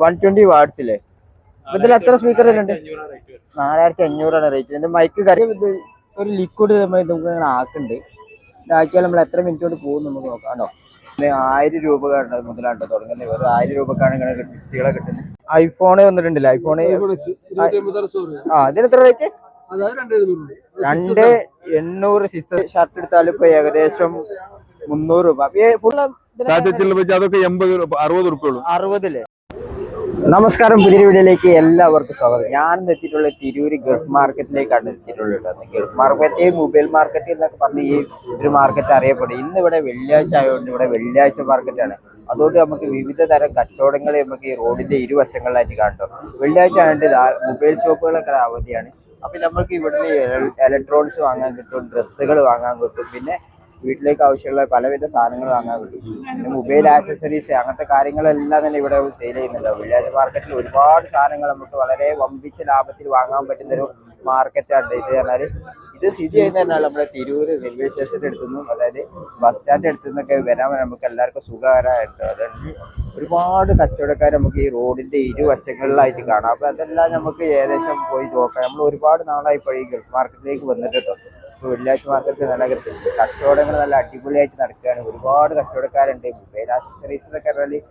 One twenty വാട്സിലെ ഇതിൽ എത്ര speaker ഉണ്ട്? നാലായിരത്തി അഞ്ഞൂറാണ് റേറ്റ് എന്റെ മൈക്ക് കറി ഇത് ഒരു ലിക്വിഡ് നമ്മൾ നമുക്ക് അങ്ങനെ ആക്കുന്നുണ്ട്. ഇതാക്കിയാൽ നമ്മൾ എത്ര മിനിറ്റ് കൊണ്ട് പോകും നമുക്ക് നോക്കാണ്ടോ ആയിരം രൂപ മുതലാണ്ടോ തുടങ്ങുന്നത്. ഒരു ആയിരം രൂപക്കാണ് ഇങ്ങനെ മിക്സികളെ കിട്ടുന്നത്. ഐഫോണ് വന്നിട്ടുണ്ടല്ലേ? ഐഫോണ് ആ ഇതിന് എത്ര റേറ്റ് രണ്ട് എണ്ണൂറ് സിസ് ഷർട്ട് എടുത്താൽ ഇപ്പൊ ഏകദേശം മുന്നൂറ് രൂപ. അതൊക്കെ എൺപത് അറുപത് രൂപ ഉള്ളൂ. അറുപതിൽ നമസ്കാരം പുതിയ വീഡിയോയിലേക്ക് എല്ലാവർക്കും സ്വാഗതം. ഞാൻ എത്തിയിട്ടുള്ളത് എത്തിയിട്ടുള്ള തിരൂര് ഗൾഫ് മാർക്കറ്റിലേക്കാണ് എത്തിയിട്ടുള്ളത്. ഗൾഫ് മാർക്കറ്റ് മൊബൈൽ മാർക്കറ്റ് എന്നൊക്കെ പറഞ്ഞ് ഈ ഒരു മാർക്കറ്റ് അറിയപ്പെടും. ഇന്ന് ഇവിടെ വെള്ളിയാഴ്ച ആയതുകൊണ്ട് ഇവിടെ വെള്ളിയാഴ്ച മാർക്കറ്റാണ് അതുകൊണ്ട് നമുക്ക് വിവിധ തരം കച്ചവടങ്ങൾ നമുക്ക് ഈ റോഡിന്റെ ഇരുവശങ്ങളിലായിട്ട് കാണും. വെള്ളിയാഴ്ച ആയതുകൊണ്ട് മൊബൈൽ ഷോപ്പുകളൊക്കെ അവധിയാണ്. അപ്പൊ നമുക്ക് ഇവിടുന്ന് ഇലക്ട്രോണിക്സ് വാങ്ങാൻ കിട്ടും ഡ്രസ്സുകൾ വാങ്ങാൻ കിട്ടും. പിന്നെ വീട്ടിലേക്ക് ആവശ്യമുള്ള പലവിധ സാധനങ്ങൾ വാങ്ങാൻ പറ്റും മൊബൈൽ ആക്സസറീസ് അങ്ങനത്തെ കാര്യങ്ങളെല്ലാം തന്നെ ഇവിടെ സെയിൽ ചെയ്യുന്നുണ്ട്. വില്ലേജ് മാർക്കറ്റിൽ ഒരുപാട് സാധനങ്ങൾ നമുക്ക് വളരെ വമ്പിച്ച ലാഭത്തിൽ വാങ്ങാൻ പറ്റുന്ന ഒരു മാർക്കറ്റാണ് ഇത് പറഞ്ഞാൽ ഇത് സ്ഥിതി ചെയ്യുന്നതിനാൽ നമ്മുടെ തിരൂര് റെയിൽവേ സ്റ്റേഷന്റെ അടുത്തുനിന്നും അതായത് ബസ് സ്റ്റാൻഡ് അടുത്തു നിന്നൊക്കെ വരാൻ നമുക്ക് എല്ലാവർക്കും സുഖകരമായിട്ട് അതായത് ഒരുപാട് കച്ചവടക്കാർ നമുക്ക് ഈ റോഡിന്റെ ഇരുവശങ്ങളിലായിട്ട് കാണാം. അപ്പോൾ അതെല്ലാം നമുക്ക് ഏകദേശം പോയി നോക്കാം. നമ്മൾ ഒരുപാട് നാളായി ഇപ്പോൾ ഈ ഗൾഫ് മാർക്കറ്റിലേക്ക് വന്നിട്ട് ഇപ്പൊ വെള്ളിയാഴ്ച മാർക്കറ്റ് നല്ല കച്ചവടങ്ങൾ നല്ല അടിപൊളിയായിട്ട് നടക്കുകയാണ്. ഒരുപാട് കച്ചവടക്കാരുണ്ട്. മൊബൈൽ ആക്സസറീസിലൊക്കെ പറഞ്ഞാൽ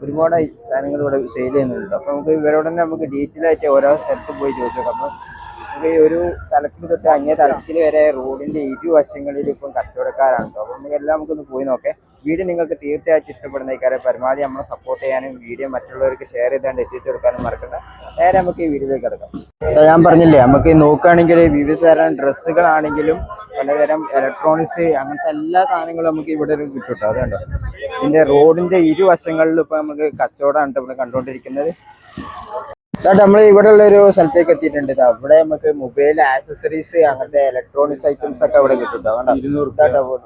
ഒരുപാട് സാധനങ്ങൾ ഇവിടെ സെയിൽ ചെയ്യുന്നുണ്ട്. അപ്പൊ നമുക്ക് ഇവരോട് തന്നെ നമുക്ക് ഡീറ്റെയിൽ ആയിട്ട് ഓരോ സ്ഥലത്ത് പോയി ചോദിച്ചു അപ്പൊ ഈ ഒരു തലത്തിന് തൊട്ട് അങ്ങേ തലത്തിൽ വരെ റോഡിന്റെ ഇരുവശങ്ങളിലും ഇപ്പം കച്ചവടക്കാരാണ് കേട്ടോ അപ്പൊ എല്ലാം നമുക്കൊന്ന് പോയി നോക്കേ. വീഡിയോ നിങ്ങൾക്ക് തീർച്ചയായിട്ടും ഇഷ്ടപ്പെടുന്ന ഇക്കാരെ പരമാവധി നമ്മളെ സപ്പോർട്ട് ചെയ്യാനും വീഡിയോ മറ്റുള്ളവർക്ക് ഷെയർ ചെയ്താണ്ട് എത്തിച്ചു കൊടുക്കാനും മറക്കണ്ട. നേരെ നമുക്ക് ഈ വീഡിയോയിലേക്ക് കിടക്കാം. ഞാൻ പറഞ്ഞില്ലേ നമുക്ക് നോക്കുകയാണെങ്കിൽ വിവിധ തരം ഡ്രസ്സുകളാണെങ്കിലും പലതരം ഇലക്ട്രോണിക്സ് അങ്ങനത്തെ എല്ലാ സാധനങ്ങളും നമുക്ക് ഇവിടെ ഒരു കിട്ടും കേട്ടോ ഇതിന്റെ റോഡിന്റെ ഇരുവശങ്ങളിലും ഇപ്പൊ നമുക്ക് കച്ചവടമാണ് ഇവിടെ കണ്ടുകൊണ്ടിരിക്കുന്നത്. നമ്മൾ ഇവിടെ ഉള്ള ഒരു സ്ഥലത്തേക്ക് എത്തിയിട്ടുണ്ട്. അവിടെ നമുക്ക് മൊബൈൽ ആക്സസറീസ് അങ്ങനത്തെ ഇലക്ട്രോണിക്സ് ഐറ്റംസ് ഒക്കെ അവിടെ കിട്ടും.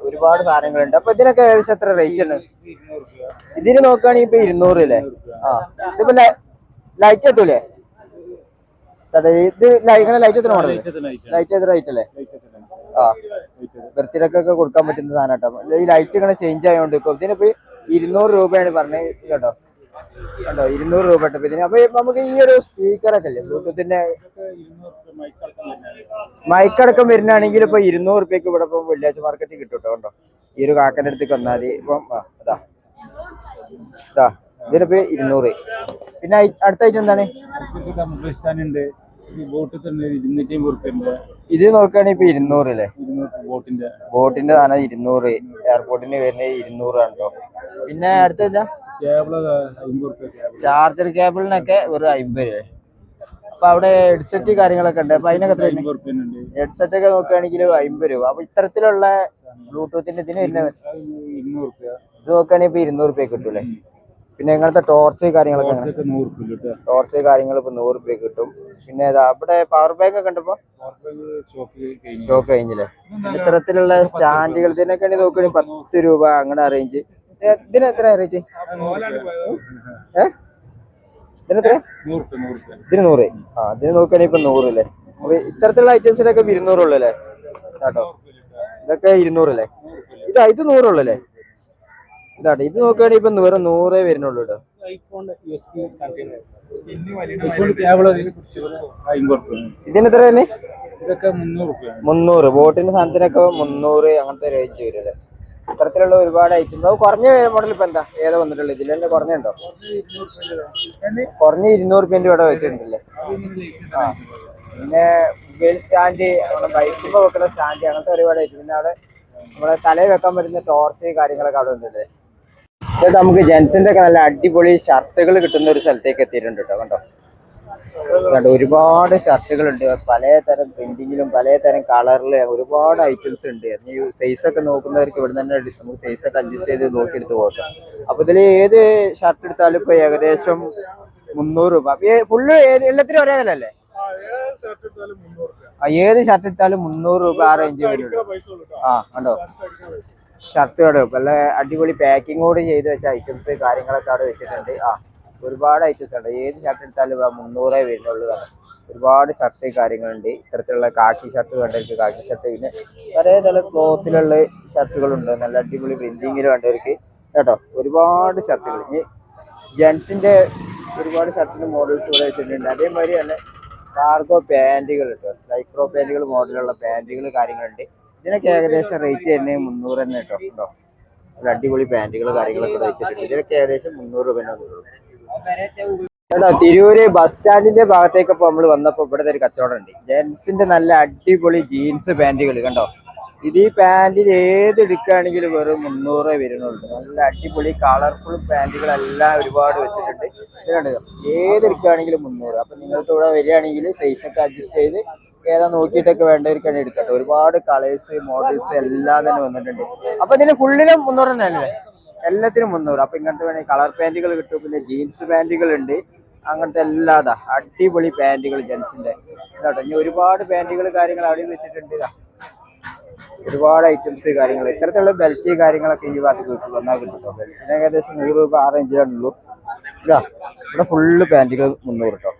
ഒരുപാട് സാധനങ്ങളുണ്ട്. അപ്പൊ ഇതിനൊക്കെ ഏകദേശം എത്ര റേറ്റ് ഉണ്ട്? ഇതിന് നോക്കുകയാണെങ്കിൽ ഇപ്പൊ ഇരുന്നൂറ് അല്ലേ? ആ. ഇതിപ്പോ ലൈറ്റ് എത്തൂലേ? ഇത് ഇങ്ങനെ ലൈറ്റ് എത്ര മോഡൽ ലൈറ്റ് എത്ര റേറ്റ് അല്ലേ? ആ. ബർത്ത്ഡേക്കൊക്കെ കൊടുക്കാൻ പറ്റുന്ന സാധനം കേട്ടോ. ഈ ലൈറ്റ് ഇങ്ങനെ ചേഞ്ച് ആയതുകൊണ്ട് ഇതിനിപ്പോ ഇരുന്നൂറ് രൂപയാണ് പറഞ്ഞത് കേട്ടോ. കണ്ടോ ഇരുന്നൂറ് രൂപ ഇതിന്. അപ്പൊ നമുക്ക് ഈ ഒരു സ്പീക്കറൊക്കെ അല്ലേ ബ്ലൂടൂത്തിന്റെ മൈക്കടക്കം വരുന്നാണെങ്കിൽ ഇപ്പൊ ഇരുന്നൂറ് റുപ്യക്ക് ഇവിടെ ഇപ്പൊ വെള്ളിയാഴ്ച മാർക്കറ്റിൽ കിട്ടും കേട്ടോ ഈ ഒരു കാക്കന്റെ അടുത്തേക്ക് വന്നാൽ മതി. ഇപ്പം അതാ ഇതാ. ഇതിനിപ്പോ ഇരുന്നൂറ്. പിന്നെ അടുത്ത ഐറ്റം എന്താണ്? ഉണ്ട്. ഇത് നോക്കുകയാണെങ്കിൽ ഇപ്പൊ ഇരുന്നൂറ് അല്ലേ? ബോട്ടിന്റെ. ബോട്ടിന്റെ സാധനം ഇരുന്നൂറ്. എയർപോർട്ടിന് വരുന്നത് ഇരുന്നൂറാണ് കേട്ടോ പിന്നെ അടുത്ത ചാർജർ കേബിളിനൊക്കെ ഒരു അമ്പത് രൂപ അപ്പൊ അവിടെ ഹെഡ്സെറ്റ് കാര്യങ്ങളൊക്കെ ഉണ്ട്. അപ്പൊ അതിനൊക്കെ ഹെഡ്സെറ്റ് ഒക്കെ നോക്കുകയാണെങ്കിൽ അമ്പത് രൂപ. അപ്പൊ ഇത്തരത്തിലുള്ള ബ്ലൂടൂത്തിന്റെ ഇതിന് വരുന്ന ഇത് നോക്കുകയാണെങ്കിൽ ഇപ്പൊ ഇരുന്നൂറ് രൂപ കിട്ടൂലേ പിന്നെ ഇങ്ങനത്തെ ടോർച്ച് കാര്യങ്ങളൊക്കെ ടോർച്ച് കാര്യങ്ങൾ ഇപ്പൊ നൂറ് രൂപ കിട്ടും. പിന്നെ അവിടെ പവർ ബാങ്ക് ഒക്കെ ഉണ്ടപ്പോ? സ്റ്റോക്ക് കഴിഞ്ഞില്ലേ? ഇത്തരത്തിലുള്ള സ്റ്റാൻഡുകൾ ഇതിനൊക്കെ നോക്കുകയാണെങ്കിൽ പത്ത് രൂപ അങ്ങനെ അറേഞ്ച് ഇതിന് എത്ര റേറ്റ് ഏ? ഇതിന് നൂറ് ഇതിന് ആ ഇതിന് നോക്കുകയാണെങ്കിൽ ഇപ്പൊ നൂറ് അല്ലേ? അപ്പൊ ഇത്തരത്തിലുള്ള ഐറ്റംസിനൊക്കെ ഇരുന്നൂറുള്ളൂ അല്ലേ? കേട്ടോ. ഇതൊക്കെ ഇരുന്നൂറല്ലേ ഇതാ ഇത് നൂറുള്ളൂ അല്ലേ? ഇതാട്ടെ ഇത് നോക്കുകയാണെങ്കിൽ ഇപ്പൊ വെറും നൂറേ വരുന്നുള്ളൂ കേട്ടോ ഇതിന് എത്ര തന്നെ ഇതൊക്കെ മുന്നൂറ് ബോട്ടിന്റെ സാധനത്തിനൊക്കെ മുന്നൂറ് അങ്ങനത്തെ റേഞ്ച് വരും അല്ലേ ഇത്തരത്തിലുള്ള ഒരുപാട് ഐറ്റംസ് അത് കുറഞ്ഞ മോഡൽ ഇപ്പൊ എന്താ? ഏതാ വന്നിട്ടുള്ളത്? ഇതിൽ തന്നെ കുറഞ്ഞുണ്ടോ? കുറഞ്ഞ ഇരുന്നൂറ് രൂപ ഇവിടെ വെച്ചിട്ടുണ്ടല്ലേ? ആ. പിന്നെ ഗേൾ സ്റ്റാൻഡ് നമ്മുടെ ബൈക്കുമ്പോ വെക്കുന്ന സ്റ്റാൻഡ് അങ്ങനത്തെ ഒരുപാട് ഐറ്റം പിന്നെ അവിടെ നമ്മളെ തലയിൽ വെക്കാൻ പറ്റുന്ന ടോർച്ച് കാര്യങ്ങളൊക്കെ അവിടെ ഉണ്ടല്ലേ? എന്നിട്ട് നമുക്ക് ജെൻസിന്റെ ഒക്കെ നല്ല അടിപൊളി ഷർട്ടുകൾ കിട്ടുന്ന ഒരു സ്ഥലത്തേക്ക് എത്തിയിട്ടുണ്ട് കേട്ടോ കണ്ടോ? കണ്ടോ ഒരുപാട് ഷർട്ടുകളുണ്ട് പലതരം പ്രിന്റിങ്ങിലും പലതരം കളറിലും ഒരുപാട് ഐറ്റംസ് ഉണ്ട്. ഈ സൈസ് ഒക്കെ നോക്കുന്നവർക്ക് ഇവിടെ തന്നെ നമുക്ക് സൈസ് ഒക്കെ അഡ്ജസ്റ്റ് ചെയ്ത് നോക്കിയെടുത്ത് പോകാം. അപ്പൊ ഇതിൽ ഏത് ഷർട്ട് എടുത്താലും ഇപ്പൊ ഏകദേശം മുന്നൂറ് രൂപ. ഫുള്ള് എല്ലാത്തിനും ഒരേ വില അല്ലേ ഏത് ഷർട്ട് എടുത്താലും മുന്നൂറ് രൂപ ആ റേഞ്ച് വരുള്ളൂ ആ കണ്ടോ? ഷർട്ട് അവിടെ നല്ല അടിപൊളി പാക്കിങ്ങോട് ചെയ്ത് വെച്ച ഐറ്റംസ് കാര്യങ്ങളൊക്കെ അവിടെ വെച്ചിട്ടുണ്ട്. ആ ഒരുപാട് ഐറ്റംസ് ഉണ്ട്. ഏത് ഷർട്ട് എടുത്താലും മുന്നൂറേ വരുന്നുള്ളൂ കാണാം ഒരുപാട് ഷർട്ട് കാര്യങ്ങളുണ്ട്. ഇത്തരത്തിലുള്ള കാക്കി ഷർട്ട് വേണ്ടവർക്ക് കാക്കി ഷർട്ട് പിന്നെ പല തല ക്ലോത്തിലുള്ള ഷർട്ടുകളുണ്ട് നല്ല അടിപൊളി പ്രിന്റിങ്ങിൽ വേണ്ടവർക്ക് കേട്ടോ? ഒരുപാട് ഷർട്ടുകൾ ഇനി ജെൻസിന്റെ ഒരുപാട് ഷർട്ടിന്റെ മോഡൽസ് ഇവിടെ വെച്ചിട്ടുണ്ട്. അതേമാതിരി തന്നെ കാർഗോ പാന്റുകൾ കേട്ടോ ലൈക്രോ പാന്റുകൾ മോഡലുള്ള പാന്റുകൾ കാര്യങ്ങളുണ്ട്. ഇതിനൊക്കെ ഏകദേശം റേറ്റ് തന്നെ മുന്നൂറ് തന്നെ കേട്ടോ ഒരു അടിപൊളി പാന്റുകൾ കാര്യങ്ങളൊക്കെ വെച്ചിട്ടുണ്ട്. ഇതിനൊക്കെ ഏകദേശം മുന്നൂറ് രൂപ കേട്ടോ തിരൂര് ബസ് സ്റ്റാൻഡിന്റെ ഭാഗത്തേക്ക് ഇപ്പൊ നമ്മൾ വന്നപ്പോ ഇവിടെ ഒരു കച്ചവടം ഉണ്ട്. ജെൻസിന്റെ നല്ല അടിപൊളി ജീൻസ് പാന്റുകൾ കണ്ടോ? ഇത് ഈ പാന്റിൽ ഏത് എടുക്കുകയാണെങ്കിലും വെറും മുന്നൂറ് വരുന്നുള്ളൂ. നല്ല അടിപൊളി കളർഫുൾ പാന്റുകളെല്ലാം ഒരുപാട് വെച്ചിട്ടുണ്ട്. ഇതിനുണ്ട് ഏത് എടുക്കുകയാണെങ്കിലും മുന്നൂറ്. അപ്പൊ നിങ്ങൾക്ക് ഇവിടെ വരികയാണെങ്കിൽ സൈസ് ഒക്കെ അഡ്ജസ്റ്റ് ചെയ്ത് ഏതാ നോക്കിയിട്ടൊക്കെ വേണ്ടവർക്കാണ് എടുക്കട്ടെ. ഒരുപാട് കളേഴ്സ് മോഡൽസ് എല്ലാം തന്നെ വന്നിട്ടുണ്ട്. അപ്പൊ ഇതിന് ഫുള്ളിലും മുന്നൂറ് തന്നെയല്ലേ എല്ലാത്തിനും മുന്നൂറ്. അപ്പൊ ഇങ്ങനത്തെ വേണമെങ്കിൽ കളർ പാന്റുകൾ കിട്ടും. പിന്നെ ജീൻസ് പാന്റുകൾ ഉണ്ട് അങ്ങനത്തെ എല്ലാതാ അടിപൊളി പാന്റുകൾ ജെൻസിന്റെ. ഇതാട്ടോ. ഇനി ഒരുപാട് പാന്റുകൾ കാര്യങ്ങൾ അവിടെ വെച്ചിട്ടുണ്ട് ഇതാ. ഒരുപാട് ഐറ്റംസ് കാര്യങ്ങൾ. ഇത്തരത്തിലുള്ള ബെൽറ്റ് കാര്യങ്ങളൊക്കെ ഈ ഭാഗത്ത് കിട്ടും. വന്നാൽ കിട്ടും ഏകദേശം നൂറ് രൂപ ആ റേഞ്ചിലാണുള്ളൂ ഇതാ. ഇവിടെ ഫുള്ള് പാന്റുകൾ മുന്നൂറ് കേട്ടോ.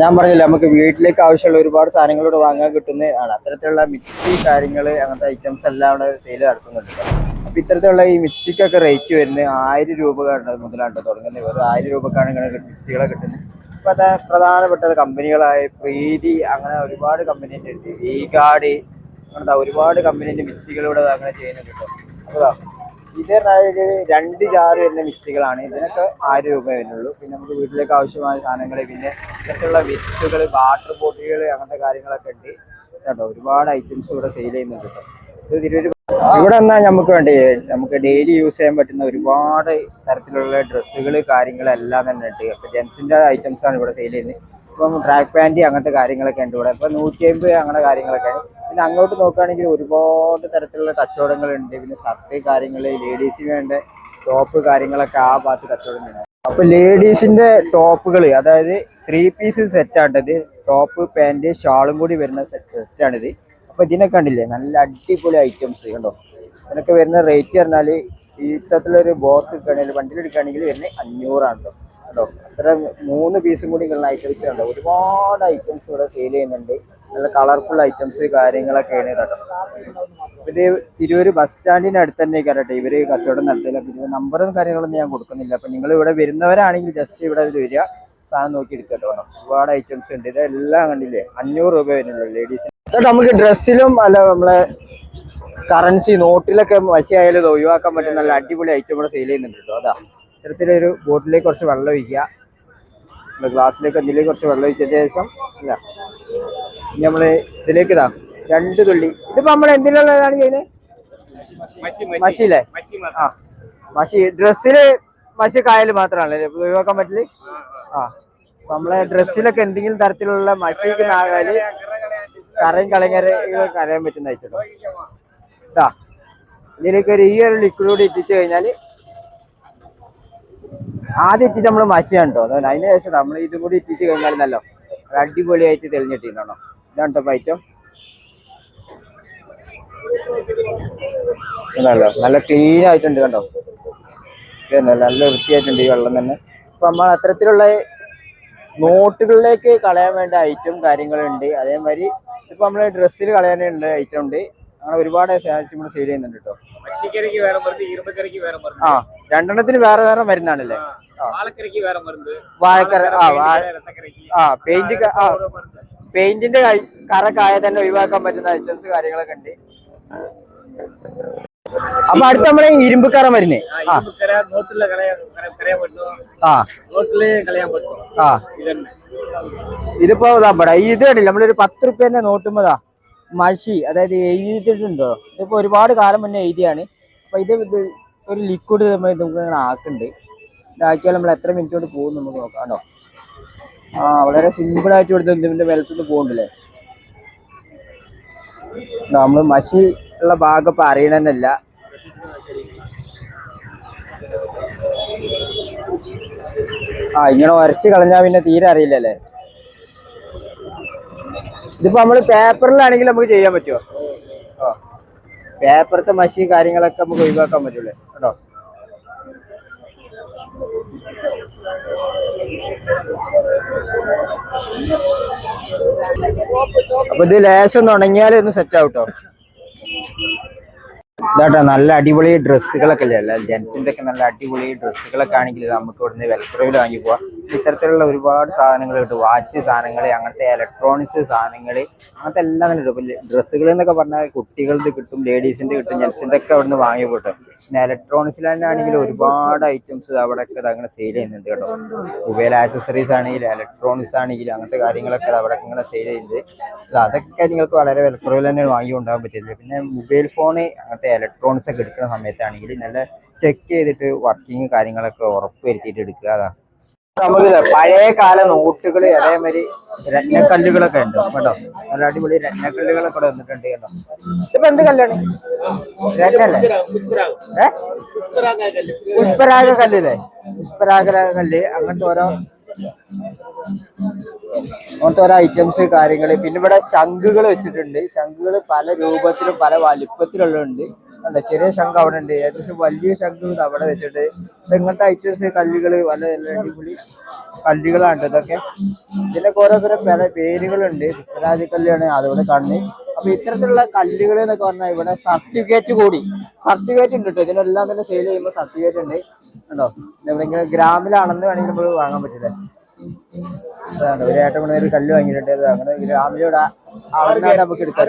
ഞാൻ പറഞ്ഞില്ല നമുക്ക് വീട്ടിലേക്ക് ആവശ്യമുള്ള ഒരുപാട് സാധനങ്ങൾ ഇവിടെ വാങ്ങാൻ കിട്ടുന്നതാണ് അത്തരത്തിലുള്ള മിക്സി കാര്യങ്ങൾ അങ്ങനത്തെ ഐറ്റംസ് എല്ലാം അവിടെ സെയിൽ നടക്കുന്നുണ്ട് അപ്പം അപ്പൊ ഇത്തരത്തിലുള്ള ഈ മിക്സിക്കൊക്കെ റേറ്റ് വരുന്നത് ആയിരം രൂപ മുതലാണ് തുടങ്ങുന്നത്. വെറും ആയിരം രൂപക്കാണ് ഇങ്ങനെ മിക്സികളെ കിട്ടുന്നത്. ഇപ്പൊ അത് പ്രധാനപ്പെട്ട കമ്പനികളായ പ്രീതി അങ്ങനെ ഒരുപാട് കമ്പനീന്റെ ഉണ്ട് ഈ ഗാഡ് അങ്ങനത്തെ ഒരുപാട് കമ്പനീന്റെ മിക്സികൾ ഇവിടെ അങ്ങനെ ചെയ്യുന്നുണ്ട് കേട്ടോ. അപ്പൊ ദാ, ഇത് പറഞ്ഞാൽ രണ്ട് ജാറ് വരുന്ന മിക്സികളാണ്. ഇതിനൊക്കെ ആയിരം രൂപ വരുന്നുള്ളൂ. പിന്നെ നമുക്ക് വീട്ടിലേക്ക് ആവശ്യമായ സാധനങ്ങൾ പിന്നെ ഇത്തരത്തിലുള്ള വിത്തുകൾ വാട്ടർ ബോട്ടിലുകൾ അങ്ങനത്തെ കാര്യങ്ങളൊക്കെ ഉണ്ട്. കേട്ടോ ഒരുപാട് ഐറ്റംസ് ഇവിടെ സെയിൽ ചെയ്യുന്നുണ്ട് കേട്ടോ. ഇവിടെ എന്നാ നമുക്ക് വേണ്ടേ? നമുക്ക് ഡെയിലി യൂസ് ചെയ്യാൻ പറ്റുന്ന ഒരുപാട് തരത്തിലുള്ള ഡ്രസ്സുകൾ കാര്യങ്ങളെല്ലാം തന്നെ ഉണ്ട്. അപ്പൊ ജെൻസിന്റെ ഐറ്റംസ് ആണ് ഇവിടെ സെയിൽ ചെയ്യുന്നത്. ഇപ്പം ട്രാക്ക് പാന്റ് അങ്ങനത്തെ കാര്യങ്ങളൊക്കെ ഉണ്ട് ഇവിടെ. ഇപ്പൊ നൂറ്റി അമ്പത് അങ്ങനെ കാര്യങ്ങളൊക്കെ പിന്നെ അങ്ങോട്ട് നോക്കുകയാണെങ്കിൽ ഒരുപാട് തരത്തിലുള്ള കച്ചവടങ്ങളുണ്ട് പിന്നെ ഷർട്ട് കാര്യങ്ങൾ ലേഡീസിന് വേണ്ട ടോപ്പ് കാര്യങ്ങളൊക്കെ ആ ഭാഗത്ത് കച്ചവടം അപ്പൊ ലേഡീസിന്റെ ടോപ്പുകൾ അതായത് ത്രീ പീസ് സെറ്റ് ആണ്ടത് ടോപ്പ് പാന്റ് ഷാളും കൂടി വരുന്ന സെറ്റ് അപ്പൊ ഇതിനൊക്കെ കണ്ടില്ലേ? നല്ല അടിപൊളി ഐറ്റംസ് കണ്ടോ? ഇതിനൊക്കെ വരുന്ന റേറ്റ് പറഞ്ഞാൽ ഈ ഇത്തരത്തിലൊരു ബോക്സ് എടുക്കുകയാണെങ്കിൽ വണ്ടിയിൽ എടുക്കുകയാണെങ്കിൽ വരുന്നത് അഞ്ഞൂറാണ് കേട്ടോ കേട്ടോ അത്ര മൂന്ന് പീസും കൂടി ഉള്ള ഐറ്റംസ് കണ്ടോ? ഒരുപാട് ഐറ്റംസ് ഇവിടെ സെയിൽ ചെയ്യുന്നുണ്ട്. നല്ല കളർഫുൾ ഐറ്റംസ് കാര്യങ്ങളൊക്കെയാണ് കേട്ടോ ഇത് തിരൂര് ബസ് സ്റ്റാൻഡിന് അടുത്ത് തന്നെ കേട്ടോ ഇവർ കച്ചവടം നടത്തില്ല പിന്നെ നമ്പറും കാര്യങ്ങളൊന്നും ഞാൻ കൊടുക്കുന്നില്ല. അപ്പൊ നിങ്ങൾ ഇവിടെ വരുന്നവരാണെങ്കിൽ ജസ്റ്റ് ഇവിടെ വരിക. സാധനം നോക്കി എടുക്കട്ടോ വേണം. ഒരുപാട് ഐറ്റംസ് ഉണ്ട്. ഇതെല്ലാം കണ്ടില്ലേ? അഞ്ഞൂറ് രൂപ വരുന്നുള്ളൂ ലേഡീസ് നമുക്ക് ഡ്രസ്സിലും അല്ല നമ്മളെ കറൻസി നോട്ടിലൊക്കെ വശിയായാലും ഒഴിവാക്കാൻ പറ്റുന്ന നല്ല അടിപൊളി ഐറ്റം ഇവിടെ സെയിൽ ചെയ്യുന്നുണ്ട് കേട്ടോ അതാ. ഇത്തരത്തിലൊരു ബോട്ടിലേക്ക് കുറച്ച് വെള്ളം ഒഴിക്കുക. നമ്മുടെ ഗ്ലാസ്സിലേക്ക് അതിലേക്ക് കുറച്ച് വെള്ളം ഒഴിച്ചതിന് ശേഷം അല്ല. ഇനി നമ്മൾ ഇതിലേക്ക് ഇതാ. രണ്ട് തുള്ളി. ഇതിപ്പോ നമ്മൾ എന്തിനുള്ളതാണ് ചെയ്യുന്നത് മഷിയില്ലേ? ആ. മഷി. ഡ്രസ്സിൽ മഷി കായൽ മാത്രമാണല്ലേ? ഒഴിവാക്കാൻ പറ്റില്ല? ആ. നമ്മളെ ഡ്രസ്സിലൊക്കെ എന്തെങ്കിലും തരത്തിലുള്ള മഷിക്ക് നാകാൽ കറയും കളങ്ങര കരയാൻ പറ്റുന്ന വെച്ചിട്ടോ ഇതാ. ഇതിലേക്ക് ഒരു ഈ ഒരു ലിക്വിഡ് കൂടി ഇട്ടിച്ചു കഴിഞ്ഞാൽ ആദ്യം എത്തിച്ച് നമ്മൾ മഷിയാണ് കേട്ടോ അതിന് ശേഷം നമ്മൾ ഇതും കൂടി എത്തിച്ചു കഴിഞ്ഞാൽ നല്ലോ അടിപൊളിയായിട്ട് തെളിഞ്ഞിട്ടുണ്ടോ ഇതാണ് കേട്ടോ ഐറ്റം ഇതല്ലോ നല്ല ക്ലീൻ ആയിട്ടുണ്ട് കണ്ടോ? നല്ല വൃത്തിയായിട്ടുണ്ട് ഈ വെള്ളം തന്നെ. അപ്പൊ നമ്മൾ അത്തരത്തിലുള്ള നോട്ടുകളിലേക്ക് കളയാൻ വേണ്ട ഐറ്റം കാര്യങ്ങളുണ്ട്. അതേമാതിരി ഇപ്പൊ നമ്മൾ ഡ്രസ്സിൽ കളയാനുള്ള ഐറ്റം ഉണ്ട്. അങ്ങനെ ഒരുപാട് ഫാൻസി നമ്മൾ സെയിൽ ചെയ്യുന്നുണ്ട് കേട്ടോ. ആ രണ്ടെണ്ണത്തിന് വേറെ വേറെ മരുന്നാണല്ലേ? വാഴക്കര ആ ആ പെയിന്റ് ആ. പെയിന്റിന്റെ കറക്കായ കറ കായ തന്നെ ഒഴിവാക്കാൻ പറ്റുന്ന ഐറ്റംസ് കാര്യങ്ങളൊക്കെ ഉണ്ട്. അപ്പൊ അടുത്ത നമ്മളെ ഇരുമ്പ് കറ മരുന്ന് ആ ഇരുമ്പക്കര ഇതിപ്പോ ഇതാ ഇവിടെ ഇത് കണ്ടില്ല നമ്മളൊരു പത്ത് റുപ്യന്റെ നോട്ടുമ്പോ മഷി അതായത് എഴുതിയിട്ടുണ്ടോ ഇതിപ്പോ ഒരുപാട് കാലം മുന്നേ എഴുതിയാണ്. അപ്പൊ ഇത് ഒരു ലിക്വിഡ് നമ്മൾ നമുക്ക് ഇങ്ങനെ ആക്കുന്നുണ്ട്. ഇതാക്കിയാൽ നമ്മൾ എത്ര മിനിറ്റ് കൊണ്ട് പോകും നമുക്ക് നോക്കാം കേട്ടോ. ആ വളരെ സിമ്പിൾ ആയിട്ട് ഇവിടുത്തെ ഇതിന്റെ വിലത്തുനിന്ന് പോകുന്നുണ്ടല്ലേ നമ്മൾ മഷി ഉള്ള ഭാഗം ഇപ്പൊ അറിയണമെന്നല്ല. ആ ഇങ്ങനെ ഉരച്ച് കളഞ്ഞാ പിന്നെ തീരെ അറിയില്ലല്ലേ? ഇതിപ്പോ നമ്മൾ പേപ്പറിലാണെങ്കിൽ നമുക്ക് ചെയ്യാൻ പറ്റുമോ ആ പേപ്പറത്തെ മഷി കാര്യങ്ങളൊക്കെ നമുക്ക് ഒഴിവാക്കാൻ പറ്റുള്ളൂ കേട്ടോ? അപ്പൊ ഇത് ലേശം ഒന്ന് ഉണങ്ങിയാലേ ഒന്ന് സെറ്റ് ആവട്ടോ? ഇതാട്ടോ നല്ല അടിപൊളി ഡ്രസ്സുകളൊക്കെ അല്ലേ അല്ല? ജെൻസിന്റെ ഒക്കെ നല്ല അടിപൊളി ഡ്രസ്സുകളൊക്കെ ആണെങ്കിൽ നമുക്ക് ഇവിടുന്ന് വിലക്കുറവിൽ വാങ്ങി പോവാം ഇത്തരത്തിലുള്ള ഒരുപാട് സാധനങ്ങൾ കിട്ടും. വാച്ച് സാധനങ്ങൾ അങ്ങനത്തെ ഇലക്ട്രോണിക്സ് സാധനങ്ങൾ അങ്ങനത്തെ എല്ലാം തന്നെ കിട്ടും. ഡ്രസ്സുകൾ എന്നൊക്കെ പറഞ്ഞാൽ കുട്ടികളുടെ കിട്ടും ലേഡീസിന്റെ കിട്ടും ജെൻസിന്റെ ഒക്കെ അവിടെ നിന്ന് വാങ്ങി കിട്ടും. പിന്നെ ഇലക്ട്രോണിക്സിൽ തന്നെ ആണെങ്കിൽ ഒരുപാട് ഐറ്റംസ് അവിടെ ഒക്കെ അങ്ങനെ സെയിൽ ചെയ്യുന്നുണ്ട് കേട്ടോ. മൊബൈൽ ആക്സസറീസ് ആണെങ്കിലും ഇലക്ട്രോണിക്സ് ആണെങ്കിലും അങ്ങനത്തെ കാര്യങ്ങളൊക്കെ അവിടെ ഇങ്ങനെ സെയിൽ ചെയ്യുന്നത് അതൊക്കെ നിങ്ങൾക്ക് വളരെ വിലക്കുറവിൽ തന്നെ വാങ്ങി കൊണ്ടുപോകാൻ പറ്റില്ല പിന്നെ മൊബൈൽ ഫോൺ അങ്ങനത്തെ ഇലക്ട്രോണിക്സ് ഒക്കെ എടുക്കുന്ന സമയത്താണെങ്കിൽ നല്ല ചെക്ക് ചെയ്തിട്ട് വർക്കിംഗ് കാര്യങ്ങളൊക്കെ ഉറപ്പ് വരുത്തിയിട്ട് എടുക്കുക അതാ. നമുക്ക് പഴയ കാല നോട്ടുകൾ അതേമാതിരി രത്നക്കല്ലുകളൊക്കെ ഉണ്ട് കേട്ടോ. നല്ല അടിപൊളി രത്നക്കല്ലുകളൊക്കെ ഇവിടെ വന്നിട്ടുണ്ട് കേട്ടോ. ഇപ്പൊ എന്ത് കല്ലാണ്? രത്നല്ലേ? പുഷ്പരാഗ കല്ലില്ലേ പുഷ്പരാഗ കല്ല്. അങ്ങനത്തെ ഓരോ അങ്ങനത്തെ ഓരോ ഐറ്റംസ് കാര്യങ്ങൾ പിന്നെ ഇവിടെ ശംഖുകൾ വെച്ചിട്ടുണ്ട്. ശംഖുകൾ പല രൂപത്തിലും പല വലിപ്പത്തിലുള്ളുണ്ട് അല്ല ചെറിയ ശംഖ് അവിടെ ഉണ്ട്. ഏകദേശം വലിയ ശംഖ് അവിടെ വെച്ചിട്ട്. ഇങ്ങനത്തെ ഐറ്റംസ് കല്ലുകൾ നല്ല അടിപൊളി കല്ലുകളാണ് ഇതൊക്കെ. ഇതിനൊക്കെ ഓരോ പല പേരുകളുണ്ട്. പുഷ്പരാജ കല്ലാണ് അതോടെ കണ്ണ് അപ്പൊ ഇത്തരത്തിലുള്ള കല്ലുകൾ എന്നൊക്കെ പറഞ്ഞാൽ ഇവിടെ സർട്ടിഫിക്കറ്റ് കൂടി. സർട്ടിഫിക്കറ്റ് ഉണ്ട് കേട്ടോ. ഇതിനെല്ലാം തന്നെ സെയിൽ ചെയ്യുമ്പോൾ സർട്ടിഫിക്കറ്റ് ഉണ്ട്. ഉണ്ടോ എവിടെയെങ്കിലും ഗ്രാമിലാണെന്ന് വേണമെങ്കിൽ നമുക്ക് വാങ്ങാൻ പറ്റില്ല? അതാണ് ഒരു ഏട്ടൻ ഒരു കല്ല് വാങ്ങിയിട്ടുണ്ട്. അത് അങ്ങനെ രാമിലൂടെ അളന്നാണ് നമുക്ക് എടുക്കാം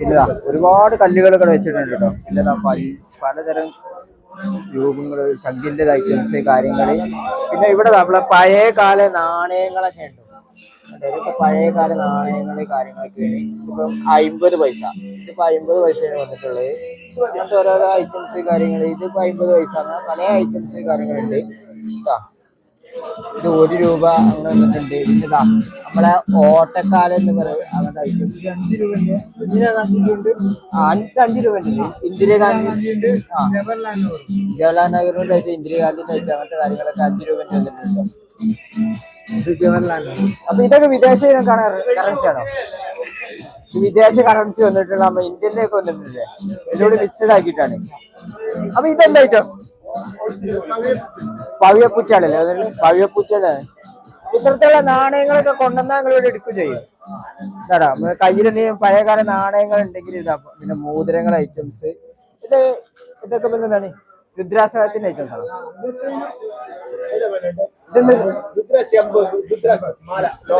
പിന്നെ ഒരുപാട് കല്ലുകൾ ഇവിടെ വെച്ചിട്ടുണ്ട് കേട്ടോ. പിന്നെ പലതരം രൂപങ്ങൾ സംഖ്യന്റെ ഐറ്റംസ് കാര്യങ്ങൾ. പിന്നെ ഇവിടെ നമ്മളെ പഴയ കാല നാണയങ്ങളൊക്കെ ഉണ്ട്. കണ്ടോ? ഇതൊക്കെ പഴയ കാല നാണയങ്ങൾ കാര്യങ്ങളൊക്കെ ഇപ്പം അമ്പത് പൈസ. ഇപ്പൊ അമ്പത് പൈസയാണ് വന്നിട്ടുള്ളത്. അങ്ങനത്തെ ഓരോരോ ഐറ്റംസ് കാര്യങ്ങൾ ഇതിപ്പോ അമ്പത് പൈസ പല ഐറ്റംസ് കാര്യങ്ങളുണ്ട്. ഇത് ഒരു രൂപ അങ്ങനെ വന്നിട്ടുണ്ട്. ഇതാ. നമ്മളെ ഓട്ടക്കാലം എന്ന് പറയും അങ്ങനത്തെ ഐറ്റംസ് അഞ്ച് അഞ്ച് രൂപ ഇന്ദിരാഗാന്ധി ജവഹർലാൽ നെഹ്റുവിന്റെ ഇന്ദിരാഗാന്ധി അങ്ങനത്തെ കാര്യങ്ങളൊക്കെ അഞ്ച് രൂപ അപ്പൊ ഇതൊക്കെ വിദേശ കറൻസി ആണോ? വിദേശ കറൻസി വന്നിട്ടുള്ള നമ്മ ഇന്ത്യന്റെ ഒക്കെ വന്നിട്ടില്ലേ? എന്നോട് മിക്സഡ് ആക്കിയിട്ടാണ്. അപ്പൊ ഇതെന്തായിട്ടോ പവിയപ്പൂച്ചാളല്ലേ അതിൽ പവിയപ്പൂച്ചാണ് ഇത്തരത്തിലുള്ള നാണയങ്ങളൊക്കെ കൊണ്ടുവന്നാൽ നിങ്ങൾ ഇവിടെ എടുക്കും ചെയ്യും. ഇതാടാ നമ്മുടെ കയ്യിൽ എന്തെങ്കിലും പഴയകാല നാണയങ്ങൾ ഉണ്ടെങ്കിൽ ഇതാ പിന്നെ മോതിരങ്ങൾ ഐറ്റംസ് ഇത് ഇതൊക്കെ പിന്നെ എന്താണ്? രുദ്രാസനത്തിന്റെ ഐറ്റംസ് ആണ്? ഇതെന്ത്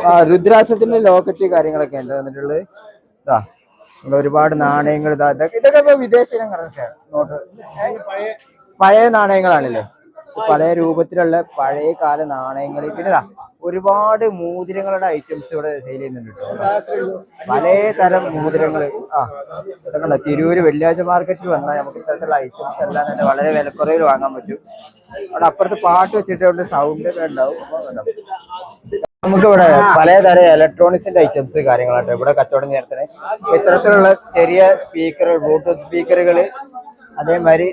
ആ രുദ്രാസത്തിന്റെ ലോക്കറ്റ് കാര്യങ്ങളൊക്കെ ഉണ്ട് വന്നിട്ടുള്ളത്? ഇതാ ഇവിടെ ഒരുപാട് നാണയങ്ങൾ ഇതാ ഇതൊക്കെ ഇതൊക്കെ ഇപ്പൊ വിദേശ നോട്ട് പഴയ നാണയങ്ങളാണല്ലേ? പഴയ രൂപത്തിലുള്ള പഴയ കാല നാണയങ്ങൾ പിന്നെ ഒരുപാട് മോതിരങ്ങളുടെ ഐറ്റംസ് ഇവിടെ സെയിൽ ചെയ്യുന്നുണ്ട് പല തരം മോതിരങ്ങൾ ആ കണ്ടോ തിരൂര് വെള്ളിയാഴ്ച മാർക്കറ്റിൽ വന്നാൽ നമുക്ക് ഇത്തരത്തിലുള്ള ഐറ്റംസ് എല്ലാം തന്നെ വളരെ വിലക്കുറവിൽ വാങ്ങാൻ പറ്റും. അവിടെ അപ്പുറത്ത് പാട്ട് വെച്ചിട്ടുണ്ട് സൗണ്ട് ഉണ്ടാവും. നമുക്കിവിടെ പലതരം ഇലക്ട്രോണിക്സിന്റെ ഐറ്റംസ് കാര്യങ്ങളായിട്ട് ഇവിടെ കച്ചവടം ചേർത്തത് ഇത്തരത്തിലുള്ള ചെറിയ സ്പീക്കറുകൾ ബ്ലൂടൂത്ത് സ്പീക്കറുകൾ അതേമാതിരി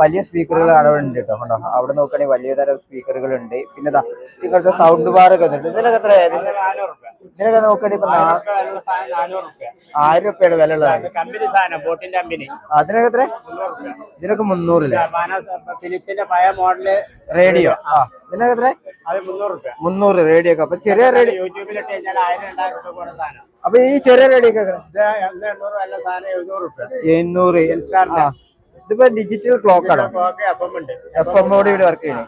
വലിയ സ്പീക്കറുകൾ അവിടെ ഉണ്ട് കേട്ടോ. കണ്ടോ? അവിടെ നോക്കുകയാണെങ്കിൽ വലിയ തരം സ്പീക്കറുകൾ ഉണ്ട്. പിന്നെ ഇങ്ങനത്തെ സൗണ്ട് ബാർ ഒക്കെ ഉണ്ട്. ഇതിനൊക്കെ എത്ര ഇതിനൊക്കെ നോക്കുകയാണെങ്കിൽ ഇപ്പൊ ആയിരം രൂപയുടെ വില ഉള്ളതാണ്. അതിനൊക്കെ എത്ര? ഇതിനൊക്കെ മുന്നൂറില്ലേ ഫിലിപ്സിന്റെ പഴയ മോഡൽ റേഡിയോ. ആ ഇതിനൊക്കെ എത്ര? മുന്നൂറ് റേഡിയോ ഒക്കെ. അപ്പൊ ചെറിയ റേഡിയോ യൂട്യൂബിൽ ഇട്ട് കഴിഞ്ഞാൽ ആയിരം രണ്ടായിരം കൂടെ സാധനം അപ്പൊ ഈ ചെറിയ റേഡിയോ ഒക്കെ എഴുന്നൂറ്. ഇതിപ്പോ ഡിജിറ്റൽ ക്ലോക്ക് ആണ്. എഫ് എം എമ്മോട് ഇവിടെ വർക്ക് ചെയ്യണം.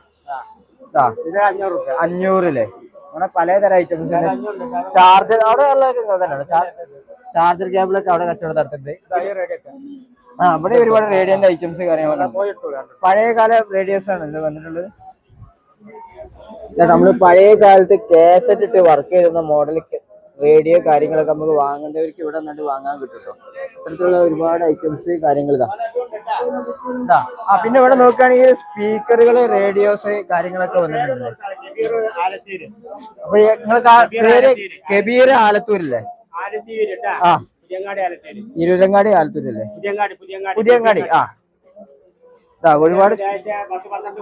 അഞ്ഞൂറില്ലേ അങ്ങനെ പലതരം ഐറ്റംസ് ചാർജർ അവിടെ തന്നെയാണ് ചാർജർ കേബിളൊക്കെ അവിടെ കച്ചവടം നടത്തുന്നുണ്ട്. ആ അവിടെ ഒരുപാട് റേഡിയോന്റെ ഐറ്റംസ് കാര്യങ്ങളൊക്കെ പോയിട്ടു പഴയ കാല റേഡിയോസ് ആണ് ഇത് വന്നിട്ടുള്ളത്. നമ്മൾ പഴയ കാലത്ത് കേസറ്റ് ഇട്ട് വർക്ക് ചെയ്തിരുന്ന മോഡൽ റേഡിയോ കാര്യങ്ങളൊക്കെ നമുക്ക് വാങ്ങേണ്ടവർക്ക് ഇവിടെ നിന്നിട്ട് വാങ്ങാൻ കിട്ടും കേട്ടോ അത്തരത്തിലുള്ള ഒരുപാട് ഐറ്റംസ് കാര്യങ്ങൾ ഇതാ. ഇതാ. ആ പിന്നെ ഇവിടെ നോക്കുകയാണെങ്കിൽ സ്പീക്കറുകൾ റേഡിയോസ് കാര്യങ്ങളൊക്കെ വന്നിട്ടുണ്ട്. അപ്പൊ നിങ്ങൾക്ക് പേര് കബീർ ആലത്തൂരില്ലേ? ആ. ഇരുരങ്ങാടി ആലത്തൂരില്ലേ? പുതിയങ്ങാടി ആ. ഒരുപാട്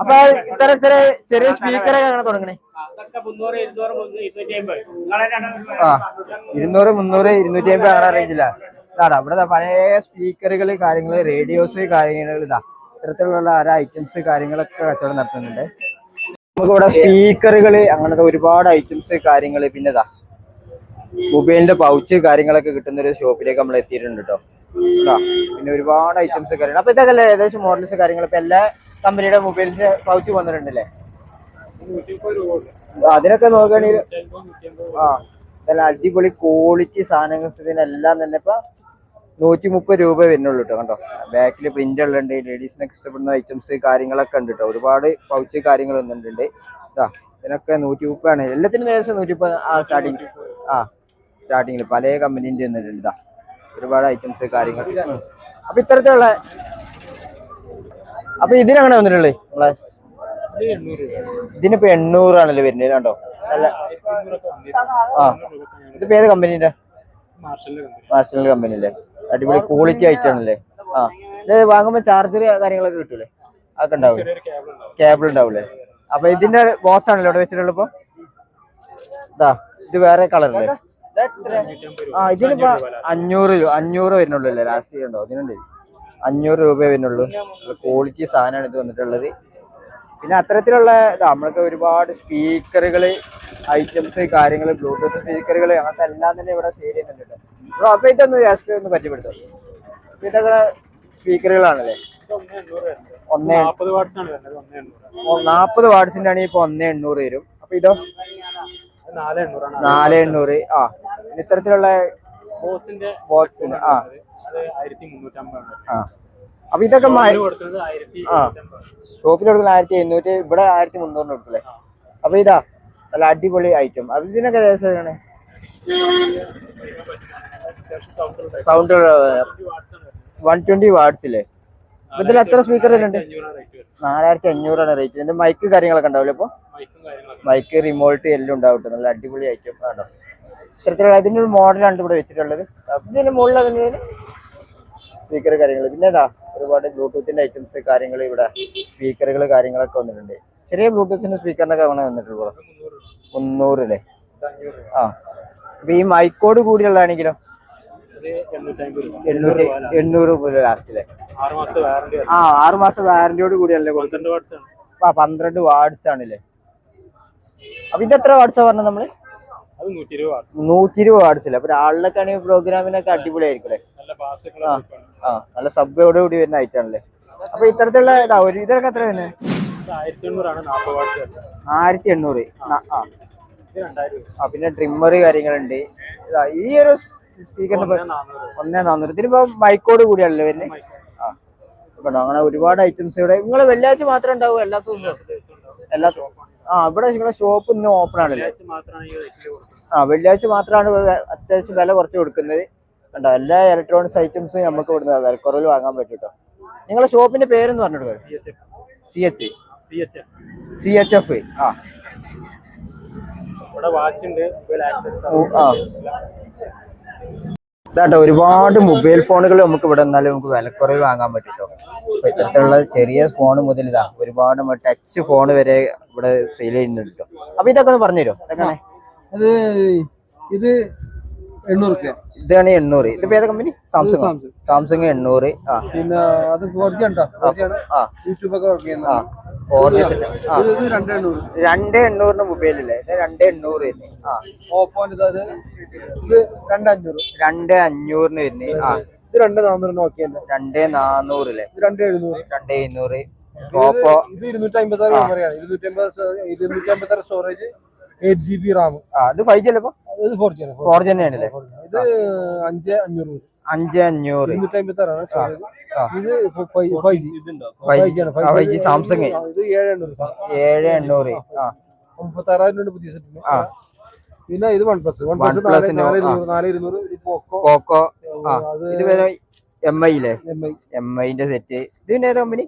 അപ്പൊ ഇത്തരം ചെറിയ ചെറിയ സ്പീക്കറൊക്കെ അങ്ങനെ തുടങ്ങണേ? ആ ഇരുന്നൂറ് മുന്നൂറ് ഇരുന്നൂറ്റി അമ്പത് അങ്ങനെ റേഞ്ചില്ല ഇതാടാ ഇവിടെ പഴയ സ്പീക്കറുകൾ കാര്യങ്ങൾ റേഡിയോസ് കാര്യങ്ങൾ ഇതാ. ഇത്തരത്തിലുള്ള ഓരോ ഐറ്റംസ് കാര്യങ്ങളൊക്കെ കച്ചവടം നടത്തുന്നുണ്ട്. നമുക്ക് ഇവിടെ സ്പീക്കറുകൾ അങ്ങനത്തെ ഒരുപാട് ഐറ്റംസ് കാര്യങ്ങൾ പിന്നെ ഇതാ മൊബൈലിന്റെ പൗച്ച് കാര്യങ്ങളൊക്കെ കിട്ടുന്ന ഒരു ഷോപ്പിലേക്ക് നമ്മൾ എത്തിയിട്ടുണ്ട് കേട്ടോ പിന്നെ ഒരുപാട് ഐറ്റംസ് കാര്യങ്ങൾ അപ്പൊ ഇതൊക്കെ ഏകദേശം മോഡൽസ് കാര്യങ്ങൾ ഇപ്പൊ എല്ലാ കമ്പനിയുടെ മൊബൈലിന്റെ പൗച്ച് വന്നിട്ടുണ്ടല്ലേ? അതിനൊക്കെ നോക്കുകയാണെങ്കിൽ ആ അടിപൊളി ക്വാളിറ്റി സാധനങ്ങൾ ഇതിനെല്ലാം തന്നെ ഇപ്പൊ നൂറ്റി മുപ്പത് രൂപ വരുന്നുള്ളൂ കേട്ടോ കണ്ടോ? ബാക്കിൽ പ്രിന്റ് ഉള്ളുണ്ട് ലേഡീസിനൊക്കെ ഇഷ്ടപ്പെടുന്ന ഐറ്റംസ് കാര്യങ്ങളൊക്കെ ഉണ്ട് കേട്ടോ ഒരുപാട് പൗച്ച് കാര്യങ്ങൾ വന്നിട്ടുണ്ട്. ഇതാ ഇതിനൊക്കെ നൂറ്റി മുപ്പതാണ് എല്ലാത്തിനും ഏകദേശം നൂറ്റി മുപ്പത് ആ സ്റ്റാർട്ടിങ് ആ സ്റ്റാർട്ടിങ്ങിൽ പല കമ്പനീന്റെ വന്നിട്ടുണ്ട് ഇതാ ഒരുപാട് ഐറ്റംസ് കാര്യങ്ങൾ. അപ്പൊ ഇത്തരത്തിലുള്ള അപ്പൊ ഇതിനങ്ങനെ വന്നിട്ടുള്ളേ? നമ്മളെ ഇതിനിപ്പോ എണ്ണൂറാണല്ലോ വരുന്നത് കണ്ടോ? അല്ല ആ ഇതിപ്പോ ഏത് കമ്പനീന്റെ കമ്പനി അല്ലേ അടിപൊളി ക്വാളിറ്റി ഐറ്റം ആണല്ലേ? ആ ഇത് വാങ്ങുമ്പോ ചാർജർ കാര്യങ്ങളൊക്കെ കിട്ടൂലേ? അതൊക്കെ ഉണ്ടാവും കേബിൾ ഉണ്ടാവൂലേ? അപ്പൊ ഇതിന്റെ ബോസ് ആണല്ലോ ഇവിടെ വെച്ചിട്ടുള്ളപ്പോ ഇതാ ഇത് വേറെ കളറല്ലേ ആ ഇതിനിപ്പോ അഞ്ഞൂറ് രൂപ അഞ്ഞൂറ് വരുന്നുള്ളൂ അല്ലേ? ലാസ്റ്റ് ഉണ്ടോ അതിനുണ്ട് അഞ്ഞൂറ് രൂപ വരുന്നുള്ളൂ. ക്വാളിറ്റി സാധനമാണ് ഇത് വന്നിട്ടുള്ളത്. പിന്നെ അത്തരത്തിലുള്ള നമ്മൾക്ക് ഒരുപാട് സ്പീക്കറുകൾ ഐറ്റംസ് കാര്യങ്ങൾ ബ്ലൂടൂത്ത് സ്പീക്കറുകൾ അങ്ങനത്തെ എല്ലാം തന്നെ ഇവിടെ സെയിൽ ചെയ്യുന്നുണ്ട്. അപ്പൊ ഇതൊന്ന് ജസ്റ്റ് ഒന്ന് പരിചയപ്പെടുത്തും. ഇതൊക്കെ സ്പീക്കറുകളാണല്ലേ ഒന്നേ നാൽപ്പത് വാട്സിന്റെ ആണെങ്കിൽ ഇപ്പൊ ഒന്നേ എണ്ണൂറ് വരും. അപ്പൊ ഇതോ? നാല് എണ്ണൂറ് ആ. ഇത്തരത്തിലുള്ള ബോസിന്റെ ബോക്സിന് ആ. അപ്പൊ ഇതൊക്കെ മ- കൊടുക്കുന്നത് ആയിരത്തി ആ. ഷോപ്പിൽ കൊടുക്കുന്ന ആയിരത്തി എണ്ണൂറ്റി ഇവിടെ ആയിരത്തി മുന്നൂറിന് കൊടുക്കല്ലേ അപ്പൊ ഇതാ നല്ല അടിപൊളി ഐറ്റം അപ്പൊ ഇതിനൊക്കെ ഏകദേശം സൗണ്ട് വൺ ട്വന്റി വാട്സില്ലേ ഇതിൽ എത്ര സ്പീക്കർ വരുന്നുണ്ട്? നാലായിരത്തി അഞ്ഞൂറാണ് റേറ്റ് ഇതിന്റെ മൈക്ക് കാര്യങ്ങളൊക്കെ ഉണ്ടാവില്ലേ അപ്പൊ മൈക്കും റിമോട്ട് എല്ലാം ഉണ്ടാവും നല്ല അടിപൊളി ഐറ്റം ആണോ. ഇത്തരത്തിലുള്ള അതിന്റെ ഒരു മോഡലാണ് ഇവിടെ വെച്ചിട്ടുള്ളത്. ഇതിന്റെ മുകളിൽ അതിന് സ്പീക്കർ കാര്യങ്ങൾ പിന്നെ ഇതാ ഒരുപാട് ബ്ലൂടൂത്തിന്റെ ഐറ്റംസ് കാര്യങ്ങൾ ഇവിടെ സ്പീക്കറുകൾ കാര്യങ്ങളൊക്കെ വന്നിട്ടുണ്ട്. ചെറിയ ബ്ലൂടൂത്തിന്റെ സ്പീക്കറിനൊക്കെ അങ്ങനെ വന്നിട്ടുള്ളൂ. മുന്നൂറ് അല്ലേ ആ. അപ്പം ഈ മൈക്കോട് കൂടിയുള്ളതാണെങ്കിലോ? എണ്ണൂറ്റി എണ്ണൂറ് രൂപ ലാസ്റ്റിലെ ആറ് മാസം വാറണ്ടി ആ ആറ് മാസം വാറന്റിയോട് കൂടിയല്ലേ പന്ത്രണ്ട് വാർഡ്സ് ആ പന്ത്രണ്ട് ആണല്ലേ? അപ്പൊ ഇത് എത്ര വാട്സാ പറഞ്ഞത് നമ്മൾ? നൂറ്റി ഇരുപത് വാട്സ് വാട്സില്ല അപ്പൊ രാളിലൊക്കെ ആണെങ്കിൽ പ്രോഗ്രാമിനൊക്കെ അടിപൊളിയായിരിക്കും അല്ലേ നല്ല സബ്ബയോട് ആ നല്ല സബ്ബോട് കൂടി വരുന്ന ഐറ്റം ആണല്ലേ? അപ്പൊ ഇത്തരത്തിലുള്ള ഇതാ ഒരു ഇതൊക്കെ എത്ര തന്നെ ആയിരത്തി എണ്ണൂറ് ആ. പിന്നെ ട്രിമ്മർ കാര്യങ്ങളുണ്ട്. ഈ ഒരു സ്പീക്കറിന്റെ ഒന്നേ നാനൂറ് ഒന്നേ നാന്നൂറ്. ഇതിനിപ്പോ മൈക്കോട് കൂടിയാണല്ലോ വരുന്നത് ആ അങ്ങനെ ഒരുപാട് ഐറ്റംസ് ഇവിടെ. നിങ്ങൾ വെള്ളിയാഴ്ച മാത്രമേ ഉണ്ടാവൂ? എല്ലാ ദിവസവും എല്ലാ ദിവസവും എല്ലാ ആ ഇവിടെ നിങ്ങളുടെ ഷോപ്പ് ഇന്ന് ഓപ്പൺ ആണല്ലേ. ആ വെള്ളിയാഴ്ച മാത്രമാണ് അത്യാവശ്യം വില കുറച്ച് കൊടുക്കുന്നത്. കണ്ടോ എല്ലാ ഇലക്ട്രോണിക്സ് ഐറ്റംസും നമുക്ക് ഇവിടുന്ന് വിലക്കുറവിൽ വാങ്ങാൻ പറ്റും കേട്ടോ നിങ്ങളെ ഷോപ്പിന്റെ പേരെന്ന് പറഞ്ഞിട്ട് C H C H F ആ. ഇതാട്ടോ ഒരുപാട് മൊബൈൽ ഫോണുകൾ നമുക്ക് ഇവിടെ നിന്നാലും നമുക്ക് വിലക്കുറവിൽ വാങ്ങാൻ പറ്റും കേട്ടോ ഇപ്പൊ ഇത്തരത്തിലുള്ള ചെറിയ ഫോൺ മുതൽ ഇതാ ഒരുപാട് ടച്ച് ഫോൺ വരെ ഇവിടെ സെയിൽ ചെയ്യുന്നുണ്ട് അപ്പൊ ഇതൊക്കെ ഒന്ന് പറഞ്ഞുതരോ ഇതൊക്കെ അത് ഇത് എണ്ണൂറ് ഇതാണ് എണ്ണൂറ്. ഇതിപ്പോ ഏതാ കമ്പനി സാംസങ് സാംസങ് എണ്ണൂറ്. ആ. പിന്നെ അത് ഫോർ ജി ഉണ്ടോ ഫോർ ജി ആണ്. ആ. യൂട്യൂബ് ഒക്കെ വർക്ക് ആ. ചെയ്യുന്നത് ഫോർ ജി സെറ്റ് ഇത് ഇത് രണ്ട് എണ്ണൂറ്. രണ്ട് എണ്ണൂറിന് മൊബൈൽ അല്ലേ ഇത് രണ്ട് എണ്ണൂറ് ഓപ്പോന്റെ ഇത് ഇത് രണ്ട് അഞ്ഞൂറ്. രണ്ട് അഞ്ഞൂറിന് വരുന്നത് ആ. ഇത് രണ്ട് നാനൂറ് നോക്കിയല്ലേ രണ്ടേ ഇത് രണ്ട് എഴുന്നൂറ്. രണ്ട് എഴുന്നൂറ്. ഓപ്പോ ഇത് ഇരുന്നൂറ്റി അമ്പത്തി ആറ് മെമ്മറിയാണ് ഇരുന്നൂറ്റി അമ്പത് ഇരുന്നൂറ്റി അമ്പത്തി ആറ് storage eight G B RAM ആ ഇത് ഫൈവ് ജി അല്ലേ ഇത് ഫോർ ജി ആണ് ഫോർ ജി തന്നെയാണല്ലേ ഇത് അഞ്ച് അഞ്ഞൂറ്. അഞ്ച് അഞ്ഞൂറ്. ഇരുന്നൂറ്റി അമ്പത്തി ആറാണ് ഇത് ഫൈവ് ജി ഫൈവ് ജി ആണ് ആ, 5G സാംസങ് ഇത് ഏഴ് എണ്ണൂറ്. ഏഴ് എണ്ണൂറ്. ആ. മുപ്പത്തി ആറായിരം രൂപ പുതിയ സെറ്റ് ആ. പിന്നെ ഇത് വൺ പ്ലസ് വൺ പ്ലസ് നാല്. ഇരുന്നൂറ് പോക്കോ. ഇത് വരെ എം ഐ എം ഐന്റെ സെറ്റ് ഇത് ഏതാ കമ്പനി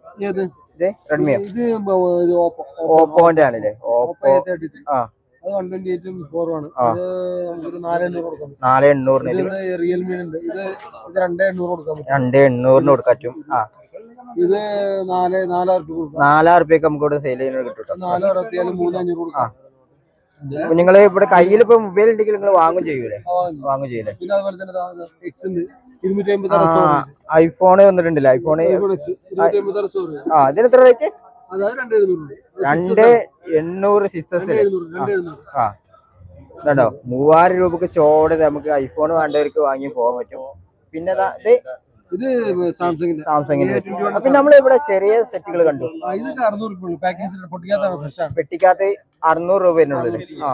ഇത് ഓപ്പോ ഓപ്പോന്റെ ആണല്ലേ? ഓപ്പോ ആ. നാല് എണ്ണൂറിന് രണ്ട് കൊടുക്കാൻ പറ്റും. എണ്ണൂറിന് കൊടുക്കാൻ പറ്റും. ആ. ഇത് നാല് നാലായിരം രൂപ നാലായിരം നമുക്ക് ഇവിടെ സെയിൽ ചെയ്യുന്നത് കിട്ടും കേട്ടോ നാല് അറുപത്തിയാലും മൂന്ന് അഞ്ഞൂറ് കൊടുക്കാം. നിങ്ങൾ ഇവിടെ കയ്യിൽ ഇപ്പൊ മൊബൈൽ ഉണ്ടെങ്കിൽ നിങ്ങൾ വാങ്ങും ചെയ്യൂലേ? വാങ്ങും ചെയ്യൂലേ? പിന്നെ അതുപോലെ തന്നെ എക്സ് ഉണ്ട് ഐഫോൺ വന്നിട്ടുണ്ടല്ലേ? ഐഫോൺ ആ ഇതിന് എത്ര റേറ്റ് രണ്ട് എണ്ണൂറ് സിക്സസ് ആ മൂവായിരം രൂപക്ക് ചോട് നമുക്ക് ഐഫോൺ വേണ്ടവർക്ക് വാങ്ങി പോകാൻ പറ്റും. പിന്നെ ഇത് ഇത് സാംസങ്ങിന്റെ. സാംസങ്ങിന്റെ. A 21 അപ്പൊ നമ്മൾ ഇവിടെ ചെറിയ സെറ്റുകൾ കണ്ടു. ഇതൊക്കെ അറുന്നൂറ് രൂപ പാക്കേജ് ഫ്രഷ് ആണ്. അറുന്നൂറ് രൂപ വരുന്നുള്ളൂ ആ.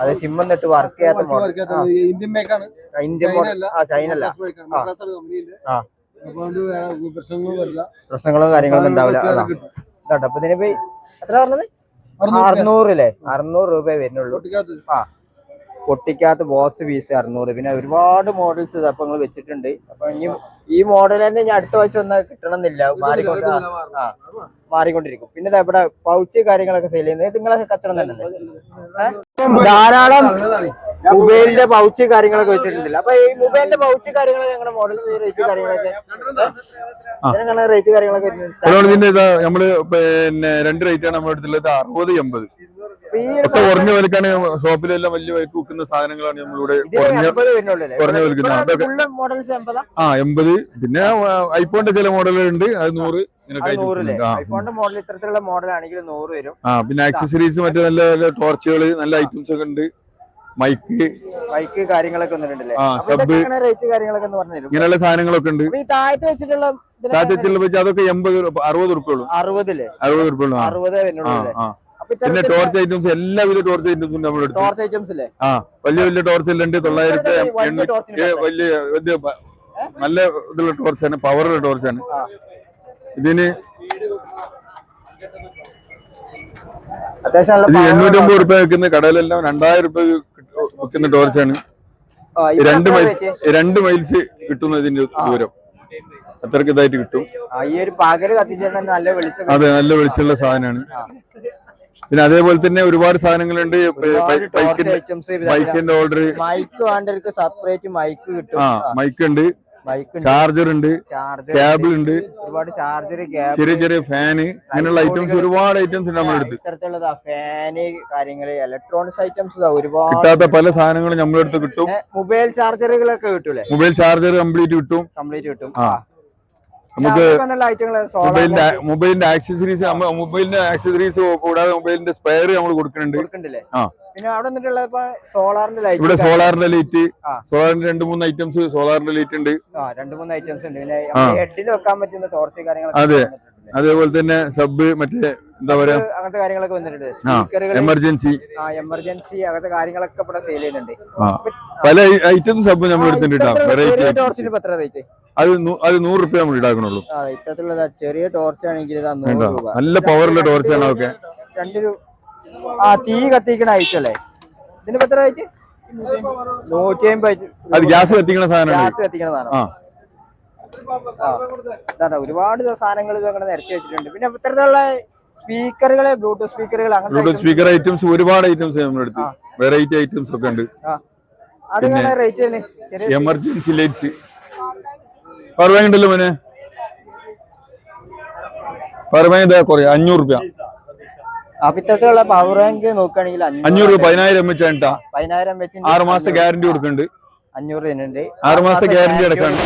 അത് സിം എന്നിട്ട് വർക്ക് ചെയ്യാത്ത ഇന്ത്യൻ മേക്കാണ്. ആ. ചൈന അല്ല. ആ. പ്രശ്നങ്ങളും കാര്യങ്ങളൊന്നും ഉണ്ടാവില്ല. അപ്പൊ ഇതിനിപ്പോ എത്ര പറഞ്ഞത്? അറുന്നൂറ് അല്ലേ അറുന്നൂറ് രൂപ വരുന്നുള്ളൂ. ആ. പൊട്ടിക്കാത്ത ബോക്സ് പീസ് അറുന്നൂറ്. പിന്നെ ഒരുപാട് മോഡൽസ് അപ്പൊ നിങ്ങൾ വെച്ചിട്ടുണ്ട്. അപ്പൊ ഇനി ഈ മോഡൽ തന്നെ ഇനി അടുത്ത ആഴ്ച ഒന്ന് കിട്ടണമെന്നില്ല. മാറിക്കൊണ്ട് ആ, മാറിക്കൊണ്ടിരിക്കും. പിന്നെ ദാ ഇവിടെ പൗച്ച് കാര്യങ്ങളൊക്കെ സെയിൽ ചെയ്യുന്നത്. നിങ്ങളെ കച്ചവടം തന്നെ ധാരാളം മൊബൈലിന്റെ പൗച്ച് കാര്യങ്ങളൊക്കെ വെച്ചിട്ടുണ്ടല്ലോ. അപ്പൊ ഈ മൊബൈലിന്റെ പൗച്ച് കാര്യങ്ങളൊക്കെ ഞങ്ങളുടെ മോഡൽസ് റേറ്റ് കാര്യങ്ങളൊക്കെ റേറ്റ് കാര്യങ്ങളൊക്കെ നമ്മൾ പിന്നെ രണ്ട് റേറ്റ് ആണ് നമ്മുടെ അടുത്തുള്ളത്. അറുപത് എൺപത്. കുറഞ്ഞ വിലക്കാണ് ഷോപ്പിലെല്ലാം വലിയ വിലക്ക് വിൽക്കുന്ന സാധനങ്ങളാണ് നമ്മളിവിടെ കുറഞ്ഞ അതൊക്കെ എൺപതാ ആ എൺപത്. പിന്നെ ഐഫോണിന്റെ ചില മോഡലുണ്ട് ഉണ്ട്. അത് നൂറ് മോഡൽ ഇത്തരത്തിലുള്ള മോഡൽ ആണെങ്കിൽ നൂറ് വരും. ആ പിന്നെ ആക്സസറീസ് മറ്റേ നല്ല നല്ല ടോർച്ചുകൾ നല്ല ഐറ്റംസ് ഒക്കെ ഉണ്ട്. മൈക്ക് മൈക്ക് കാര്യങ്ങളൊക്കെ ഇങ്ങനെയുള്ള സാധനങ്ങളൊക്കെ ഉണ്ട്. താഴത്ത് വെച്ചിട്ടുള്ള ഇതിനൊക്കെ താറ്റച്ചുള്ള വെച്ച് അതൊക്കെ എൺപത് അറുപത് ഉറുപ്പുള്ളൂ അറുപതില്ലേ അറുപത് ഉറുപ്പുള്ളൂ അറുപതേ പിന്നെ ടോർച്ച് ഐറ്റംസ് എല്ലാവിധ ടോർച്ച് ഐറ്റംസും നമ്മൾ എടുത്തു. ടോർച്ച് ഐറ്റംസ് അല്ലേ ആ വലിയ വലിയ ടോർച്ച് എല്ലാം ഉണ്ട് തൊള്ളായിരത്തി വലിയ വലിയ നല്ല ഇതുള്ള ടോർച്ചാണ് പവറുള്ള ടോർച്ചാണ്. ഇതിന് അത്യാവശ്യം നല്ല ഇത് power എണ്ണൂറ്റി ഉള്ള അമ്പത് റുപ്യ വെക്കുന്ന കടയിലെല്ലാം രണ്ടായിരം റുപ്യ വെക്കുന്ന ടോർച്ചാണ് രണ്ട് മൈൽസ്? രണ്ട് മൈൽസ് കിട്ടുന്നു ഇതിന്റെ ദൂരം. അത്രയ്ക്ക് ഇതായിട്ട് കിട്ടും. അതെ നല്ല വെളിച്ചുള്ള സാധനമാണ്. പിന്നെ അതേപോലെ തന്നെ ഒരുപാട് സാധനങ്ങളുണ്ട്. ബൈക്കിന്റെ ഓർഡർ മൈക്ക് വേണ്ടവർക്ക് സെപ്പറേറ്റ് മൈക്ക് കിട്ടും. ആ മൈക്ക് ഉണ്ട്. ചാർജർ ഉണ്ട്. കേബിൾ ഉണ്ട്. ഒരുപാട് ചാർജർ ചെറിയ ചെറിയ ഫാന് അങ്ങനെയുള്ള ഐറ്റംസ് ഒരുപാട് ഐറ്റംസ് ഉണ്ട് നമ്മുടെ അടുത്ത്. ഇത്തരത്തിലുള്ളതാ ഫാന് കാര്യങ്ങൾ ഇലക്ട്രോണിക്സ് ഐറ്റംസ് ഒരുപാട് കിട്ടാത്ത പല സാധനങ്ങളും നമ്മുടെ അടുത്ത് കിട്ടും. മൊബൈൽ ചാർജറുകളൊക്കെ കിട്ടൂലേ? മൊബൈൽ ചാർജർ കംപ്ലീറ്റ് കിട്ടും. കംപ്ലീറ്റ് കിട്ടും. ആ. നമുക്ക് മൊബൈലിന്റെ മൊബൈലിന്റെ ആക്സസറീസ് മൊബൈലിന്റെ ആക്സസറീസ് കൂടാതെ മൊബൈലിന്റെ സ്പെയർ നമ്മൾ കൊടുക്കുന്നുണ്ട് ആ. പിന്നെ അവിടെ സോളാറിന്റെ ലൈറ്റ് ഇവിടെ സോളാറിന്റെ ലൈറ്റ്. സോളാറിന്റെ രണ്ട് മൂന്ന് ഐറ്റംസ് സോളാറിന്റെ ലൈറ്റ് ഉണ്ട് രണ്ട് മൂന്ന് ഐറ്റംസ് ഉണ്ട് പിന്നെ ആ. ഹെഡിൽ വെക്കാൻ പറ്റുന്ന ടോർച്ച് അതെ. അതേപോലെ തന്നെ സബ് മറ്റേ എന്താ പറയാ? അങ്ങനത്തെ കാര്യങ്ങളൊക്കെ വന്നിട്ടുണ്ട്. എമർജൻസി. ആ എമർജൻസി അങ്ങനത്തെ കാര്യങ്ങളൊക്കെ ഇവിടെ സെയിൽ ചെയ്യുന്നുണ്ട്. പല ഐറ്റംസ് സബ് നമ്മൾ എടുത്തിട്ടുണ്ട് അത് അത് നൂറ് റുപ്യ നമ്മൾ ഇടാക്കണുള്ളൂ ഇത്തരത്തിലുള്ള ചെറിയ ടോർച്ച് ആണെങ്കിൽ നല്ല പവറുള്ള ടോർച്ച് ആണ് രണ്ട് രൂപ ആ തീ കത്തിക്കണ ഐറ്റല്ലേ ഇതിന് എത്ര റേറ്റ് നൂറ്റി അമ്പത് അത് ഗ്യാസ് കത്തിക്കണ സാധനം ഗ്യാസ് കത്തിക്കണതാണ് ആ. ഇതാ ഒരുപാട് സാധനങ്ങൾ അങ്ങനെ നിരത്തി വെച്ചിട്ടുണ്ട്. പിന്നെ ഇത്തരത്തിലുള്ള സ്പീക്കറുകളെ Bluetooth speakers Bluetooth speaker items ഒരുപാട് ഐറ്റംസ് നമ്മളെടുത്ത് വെറൈറ്റി ഐറ്റംസ് ഒക്കെ ഉണ്ട്. അതെങ്ങനെ rate emergency lights power bank ഉണ്ടല്ലോ മോനെ പവർ ബാങ്ക് ഇതാ കുറേ അഞ്ഞൂറ് റുപ്യ. അപ്പൊ ഇത്തരത്തിലുള്ള പവർ ബാങ്ക് നോക്കുകയാണെങ്കിൽ അഞ്ഞൂറ് രൂപ പതിനായിരം എം എച്ച് ആണ് പതിനായിരം വെച്ച് ആറ് മാസത്തെ ഗ്യാരണ്ടി കൊടുക്കുന്നുണ്ട്. അഞ്ഞൂറ് ആറ് മാസത്തെ ഗ്യാരണ്ടി അടക്കാണ്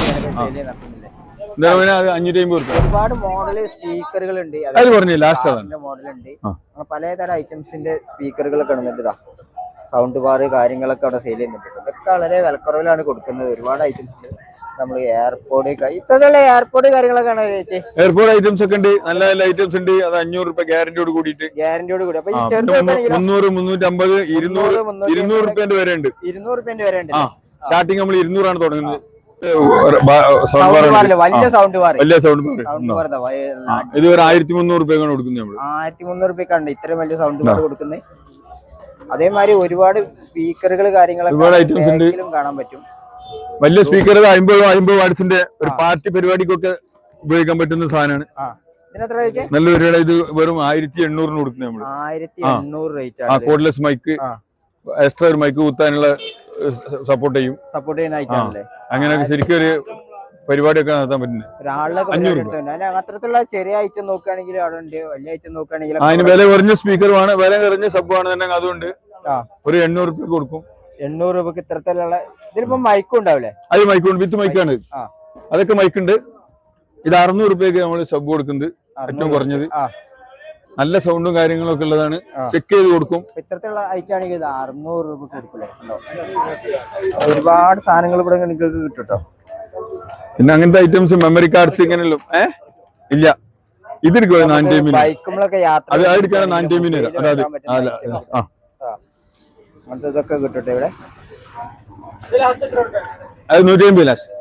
മോനെ അത് അഞ്ഞൂറ്റി അമ്പത് റുപ്യ ഒരുപാട് മോഡൽ സ്പീക്കറുകൾ ഉണ്ട് അത് പറഞ്ഞു ലാസ്റ്റ് അതാണ്. മോഡൽ ഉണ്ട് പലതരം ഐറ്റംസിന്റെ സ്പീക്കറുകളൊക്കെ ഇടുന്നുണ്ട് ഇതാ സൗണ്ട് ബാർ കാര്യങ്ങളൊക്കെ അവിടെ സെയിൽ ചെയ്യുന്നുണ്ട് ഇതൊക്കെ വളരെ വിലക്കുറവിലാണ് കൊടുക്കുന്നത്. ഒരുപാട് ഐറ്റംസ് നമ്മൾ എയർപോർട്ട് ഇത്തരത്തിലുള്ള എയർപോർട്ട് കാര്യങ്ങളൊക്കെ എയർപോർട്ട് ഐറ്റംസ് ഒക്കെ ഉണ്ട്. നല്ല നല്ല ഐറ്റംസ് ഉണ്ട്. അത് അഞ്ഞൂറ് രൂപ ഗ്യാരണ്ടിയോട് കൂടിയിട്ട്. ഗ്യാരണ്ടിയോട് കൂടി. അപ്പൊ? മുന്നൂറ് മുന്നൂറ്റമ്പത് ഇരുന്നൂറ് ഇരുന്നൂറ് റുപ്യന്റെ വരെ ഉണ്ട് ഇരുന്നൂറ് റുപ്യന്റെ വരെ ഉണ്ട് സ്റ്റാർട്ടിങ് നമ്മൾ ഇരുന്നൂറാണ് തുടങ്ങുന്നത്. വലിയ സൗണ്ട് വലിയ സൗണ്ട് ഇത് ഒരു ആയിരത്തി മുന്നൂറ് രൂപയാണ് കൊടുക്കുന്നത് നമ്മൾ. ആയിരത്തി മുന്നൂറ് റുപ്യക്കാണ് ഇത്രയും വലിയ സൗണ്ട് കൊടുക്കുന്നത്. അതേമാതിരി ഒരുപാട് സ്പീക്കറുകൾ കാര്യങ്ങളൊക്കെ കാണാൻ പറ്റും. വലിയ സ്പീക്കർ അമ്പത് അമ്പത് വാട്സിന്റെ ഒരു പാർട്ടി പരിപാടിക്കൊക്കെ ഉപയോഗിക്കാൻ പറ്റുന്ന സാധനമാണ്. നല്ല പരിപാടി ഇത് വെറും ആയിരത്തി എണ്ണൂറിന് കൊടുക്കുന്നത് നമ്മൾ. ആയിരത്തി എണ്ണൂറ് റേറ്റ് ആ കോഡ്ലെസ് മൈക്ക് എക്സ്ട്രാ ഒരു മൈക്ക് കുത്താനുള്ള സപ്പോർട്ട് ചെയ്യും. സപ്പോർട്ട് ചെയ്യുന്ന അങ്ങനെയൊക്കെ ശരിക്കും ഒരു പരിപാടിയൊക്കെ നടത്താൻ പറ്റുന്നത് അത്തരത്തിലുള്ള ചെറിയ ഐറ്റം നോക്കുകയാണെങ്കിൽ അവിടെ ഉണ്ട് വലിയ ഐറ്റം നോക്കുകയാണെങ്കിൽ അതിന് വില കുറഞ്ഞ സ്പീക്കറുമാണ് വില കുറഞ്ഞ സബ് തന്നെ അതുകൊണ്ട് ആ. ഒരു എണ്ണൂറ് രൂപ കൊടുക്കും. എണ്ണൂറ് രൂപക്ക് ഇത്തരത്തിലുള്ള ഇതിലിപ്പോ മൈക്കും ഉണ്ടാവില്ലേ? അത് മൈക്കുണ്ട് വിത്ത് മൈക്കാണ്. അതൊക്കെ മൈക്കുണ്ട് ഇത് അറുന്നൂറ് രൂപയ്ക്ക് നമ്മൾ സബ് കൊടുക്കുന്നത് ഏറ്റവും കുറഞ്ഞത്. ആ. നല്ല സൗണ്ടും കാര്യങ്ങളൊക്കെ ഉള്ളതാണ്. ആ. ചെക്ക് ചെയ്ത് കൊടുക്കും. ഇത്തരത്തിലുള്ള ഐറ്റം ആണെങ്കിൽ ഇത് അറുന്നൂറ് രൂപ കൊടുക്കില്ലേ ഒരുപാട് സാധനങ്ങൾ ഇവിടെ നിങ്ങൾക്ക് കിട്ടും പിന്നെ അങ്ങനത്തെ ഐറ്റംസ് മെമ്മറി കാർഡ്സ് ഇങ്ങനെയല്ലോ ഏ? ഇല്ല. ഇതിരിക്കോ നാനൂറ്റി ബൈക്കുമ്പോഴൊക്കെ യാത്ര അത് നാനൂറ്റി അതായത് ആ. അങ്ങനത്തെ ഇതൊക്കെ കിട്ടട്ടെ ഇവിടെ? അത് നൂറ്റി അമ്പത് ലാസ്റ്റ്.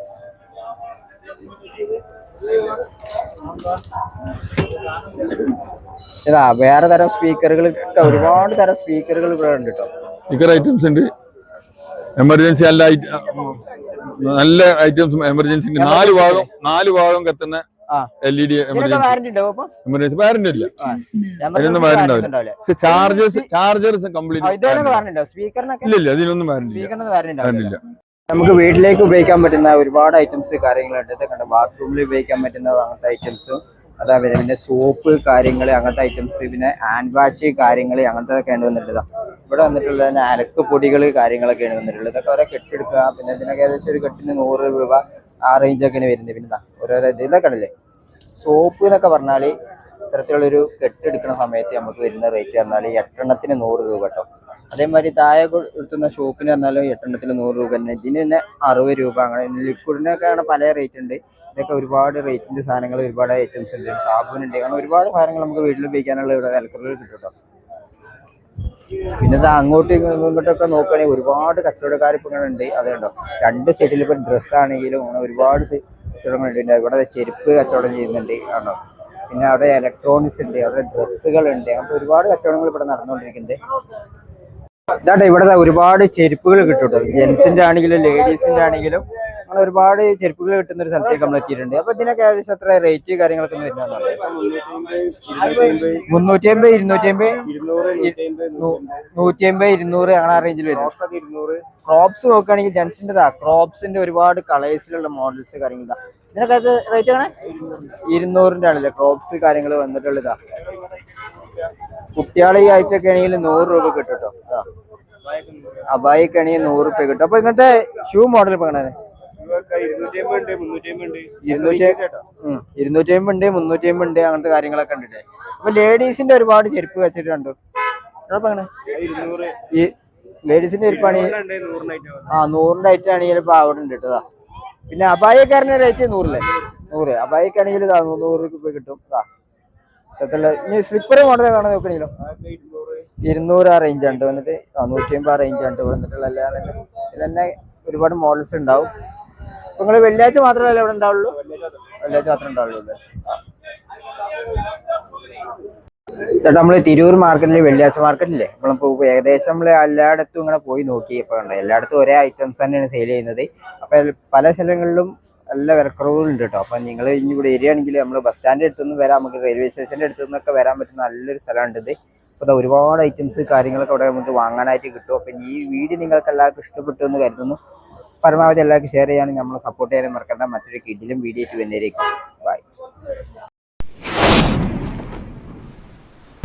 ഇതാ വേറെ തരം സ്പീക്കറുകൾ ഒരുപാട് തരം സ്പീക്കറുകൾ ഇവിടെ ഉണ്ട് കേട്ടോ സ്പീക്കർ ഐറ്റംസ് ഉണ്ട്. എമർജൻസി നല്ല നല്ല ഐറ്റംസ് എമർജൻസി ഉണ്ട്. നാല് ഭാഗം നാല് ഭാഗം കത്തുന്ന ആ. L E D emergency warranty ഇല്ല. അതിനൊന്നും വാറന്റി വാറന്റി ഉണ്ടാവില്ല. ചാർജേഴ്സ് ചാർജേഴ്സ് കംപ്ലീറ്റ് ഇല്ല. ഇല്ല ഇതിനൊന്നും വാറന്റി ഇല്ല. നമുക്ക് വീട്ടിലേക്ക് ഉപയോഗിക്കാൻ പറ്റുന്ന ഒരുപാട് ഐറ്റംസ് കാര്യങ്ങളുണ്ട്. ഇതൊക്കെ ബാത്റൂമിൽ ഉപയോഗിക്കാൻ പറ്റുന്ന അങ്ങനത്തെ ഐറ്റംസും അതേപോലെ പിന്നെ സോപ്പ് കാര്യങ്ങൾ അങ്ങനത്തെ ഐറ്റംസ് പിന്നെ ഹാൻഡ് വാഷ് കാര്യങ്ങൾ അങ്ങനത്തെ വന്നിട്ടുള്ളത്. ഇവിടെ വന്നിട്ടുള്ള അലക്ക് പൊടികൾ കാര്യങ്ങളൊക്കെയാണ് വന്നിട്ടുള്ളത്. ഇതൊക്കെ ഓരോ കെട്ടെടുക്കുക പിന്നെ ഇതിനൊക്കെ ഏകദേശം ഒരു കെട്ടിന് നൂറ് രൂപ ആ റേഞ്ചൊക്കെയാണ് വരുന്നത് പിന്നെ ഓരോരോ ഇത് ഇതൊക്കെ ഉണ്ടല്ലേ? സോപ്പ് എന്നൊക്കെ പറഞ്ഞാൽ ഇത്തരത്തിലുള്ളൊരു കെട്ടെടുക്കുന്ന സമയത്ത് നമുക്ക് വരുന്ന റേറ്റ് പറഞ്ഞാൽ എട്ടെണ്ണത്തിന് നൂറ് രൂപ കേട്ടോ. അതേമാതിരി താഴെ കൊടുത്തുന്ന ഷോപ്പിന് പറഞ്ഞാലും എട്ടെണ്ണത്തിൽ നൂറ് രൂപ തന്നെ. ഇതിന് തന്നെ അറുപത് രൂപ അങ്ങനെ. ലിക്വിഡിനൊക്കെ ആണ് പല റേറ്റ് ഉണ്ട്. ഇതൊക്കെ ഒരുപാട് റേറ്റിന്റെ സാധനങ്ങൾ ഒരുപാട് ഐറ്റംസ് ഉണ്ട്. സാബുനുണ്ട് അങ്ങനെ ഒരുപാട് സാധനങ്ങൾ നമുക്ക് വീട്ടിൽ ഉപയോഗിക്കാനുള്ള ഇവിടെ വിലക്കുറവിൽ കിട്ടും പിന്നെ അങ്ങോട്ടും ഇങ്ങോട്ടൊക്കെ നോക്കുകയാണെങ്കിൽ ഒരുപാട് കച്ചവടക്കാർ ഇപ്പം ഇങ്ങനെ ഉണ്ട്. അതുണ്ടോ രണ്ട് സൈഡിൽ ഇപ്പം ഡ്രസ്സ് ആണെങ്കിലും അങ്ങനെ ഒരുപാട് കച്ചവടങ്ങളുണ്ട് ഇവിടെ ചെരുപ്പ് കച്ചവടം ചെയ്യുന്നുണ്ട്. ആണോ? പിന്നെ അവിടെ ഇലക്ട്രോണിക്സ് ഉണ്ട്. അവിടെ ഡ്രസ്സുകൾ ഉണ്ട്. അങ്ങനത്തെ ഒരുപാട് കച്ചവടങ്ങൾ ഇവിടെ നടന്നുകൊണ്ടിരിക്കുന്നുണ്ട്. ഇതാട്ടെ ഇവിടെ ഒരുപാട് ചെരുപ്പുകൾ കിട്ടും ജെൻസിന്റെ ആണെങ്കിലും ലേഡീസിന്റെ ആണെങ്കിലും അങ്ങനെ ഒരുപാട് ചെരുപ്പുകൾ കിട്ടുന്ന ഒരു സ്ഥലത്തേക്ക് നമ്മൾ എത്തിയിട്ടുണ്ട്. അപ്പൊ ഇതിനൊക്കെ ഏകദേശം എത്ര റേറ്റ് കാര്യങ്ങളൊക്കെ വരുന്നതാണ് മുന്നൂറ്റി അമ്പത് ഇരുന്നൂറ്റി അമ്പത് നൂറ്റി അമ്പത് ഇരുന്നൂറ് അങ്ങനെ ആ റേഞ്ചിൽ വരുന്നത് ക്രോപ്സ് നോക്കുകയാണെങ്കിൽ ജെൻസിന്റെതാ ക്രോപ്സിന്റെ ഒരുപാട് കളേഴ്സിലുള്ള മോഡൽസ് കാര്യങ്ങളാ ഇതിനൊക്കെ റേറ്റ് ആണ്? ഇരുന്നൂറിന്റെ ആണല്ലേ. ക്രോപ്സ് കാര്യങ്ങൾ വന്നിട്ടുള്ളതാ. കുട്ടികളെ ഈ ആഴ്ചയൊക്കെ ആണെങ്കിൽ നൂറ് രൂപ കിട്ടും കേട്ടോ അബായിക്ക് ആണെങ്കിൽ നൂറ് രൂപ കിട്ടും. അപ്പൊ ഇങ്ങനത്തെ ഷൂ മോഡൽ ഇപ്പൊ കാണാൻ ഇരുന്നൂറ്റി അമ്പത് ഉണ്ട് മുന്നൂറ്റി അമ്പത് ഉണ്ട് അങ്ങനത്തെ കാര്യങ്ങളൊക്കെ ഉണ്ട് അപ്പൊ ലേഡീസിന്റെ ഒരുപാട് ചെരുപ്പ് വെച്ചിട്ട് കണ്ടു. ഈ ലേഡീസിന്റെ ചെരുപ്പാണ് ആ നൂറിന്റെ ഐറ്റം ആണെങ്കിൽ ഇപ്പൊ അവിടെ ഉണ്ട് കേട്ടോ പിന്നെ അബായക്കാരന്റെ റേറ്റ് നൂറില്ലേ? നൂറ്. അബായക്കാണെങ്കിൽ നൂറ് രൂപ കിട്ടും ഇതാ. ഇനി സ്ലിപ്പർ മോഡൽ കാണാൻ നോക്കണെങ്കിലോ ഇരുന്നൂറ് ആ റേഞ്ച് ഉണ്ട് വന്നിട്ട് നൂറ്റി അമ്പത് ആ റേഞ്ച് ഉണ്ട് വന്നിട്ടുള്ള എല്ലാ ഒരുപാട് മോഡൽസ് ഉണ്ടാവും. നിങ്ങൾ വെള്ളിയാഴ്ച മാത്രമല്ല ഇവിടെ ഉണ്ടാവുള്ളൂ? വെള്ളിയാഴ്ച മാത്രമേ ഉണ്ടാവുള്ളൂ. ചേട്ടാ നമ്മൾ തിരൂർ മാർക്കറ്റിൽ വെള്ളിയാഴ്ച മാർക്കറ്റില്ലേ നമ്മളിപ്പോ ഏകദേശം നമ്മൾ എല്ലായിടത്തും ഇങ്ങനെ പോയി നോക്കിയപ്പോൾ ഇപ്പൊ എല്ലായിടത്തും ഒരേ ഐറ്റംസ് തന്നെയാണ് സെയിൽ ചെയ്യുന്നത്. അപ്പൊ പല സ്ഥലങ്ങളിലും നല്ല വിലക്കുറവുകളുണ്ട് കേട്ടോ. അപ്പൊ നിങ്ങൾ ഇനി ഇവിടെ വരികയാണെങ്കിൽ നമ്മൾ ബസ് സ്റ്റാൻഡിന്റെ അടുത്തുനിന്ന് വരാം. നമുക്ക് റെയിൽവേ സ്റ്റേഷന്റെ അടുത്തു നിന്നൊക്കെ വരാൻ പറ്റുന്ന നല്ലൊരു സ്ഥലമുണ്ട് ഇത്. അപ്പൊ ദാ ഒരുപാട് ഐറ്റംസ് കാര്യങ്ങളൊക്കെ അവിടെ നമുക്ക് വാങ്ങാനായിട്ട് കിട്ടും. അപ്പൊ ഈ വീഡിയോ നിങ്ങൾക്ക് എല്ലാവർക്കും ഇഷ്ടപ്പെട്ടു എന്ന് കരുതുന്നു. പരമാവധി എല്ലാവർക്കും ഷെയർ ചെയ്യാനും നമ്മൾ സപ്പോർട്ട് ചെയ്യാനും മറക്കണ്ട. മറ്റൊരു കിഡിലും വീഡിയോ ആയിട്ട് വന്നേരേക്കും. ബൈ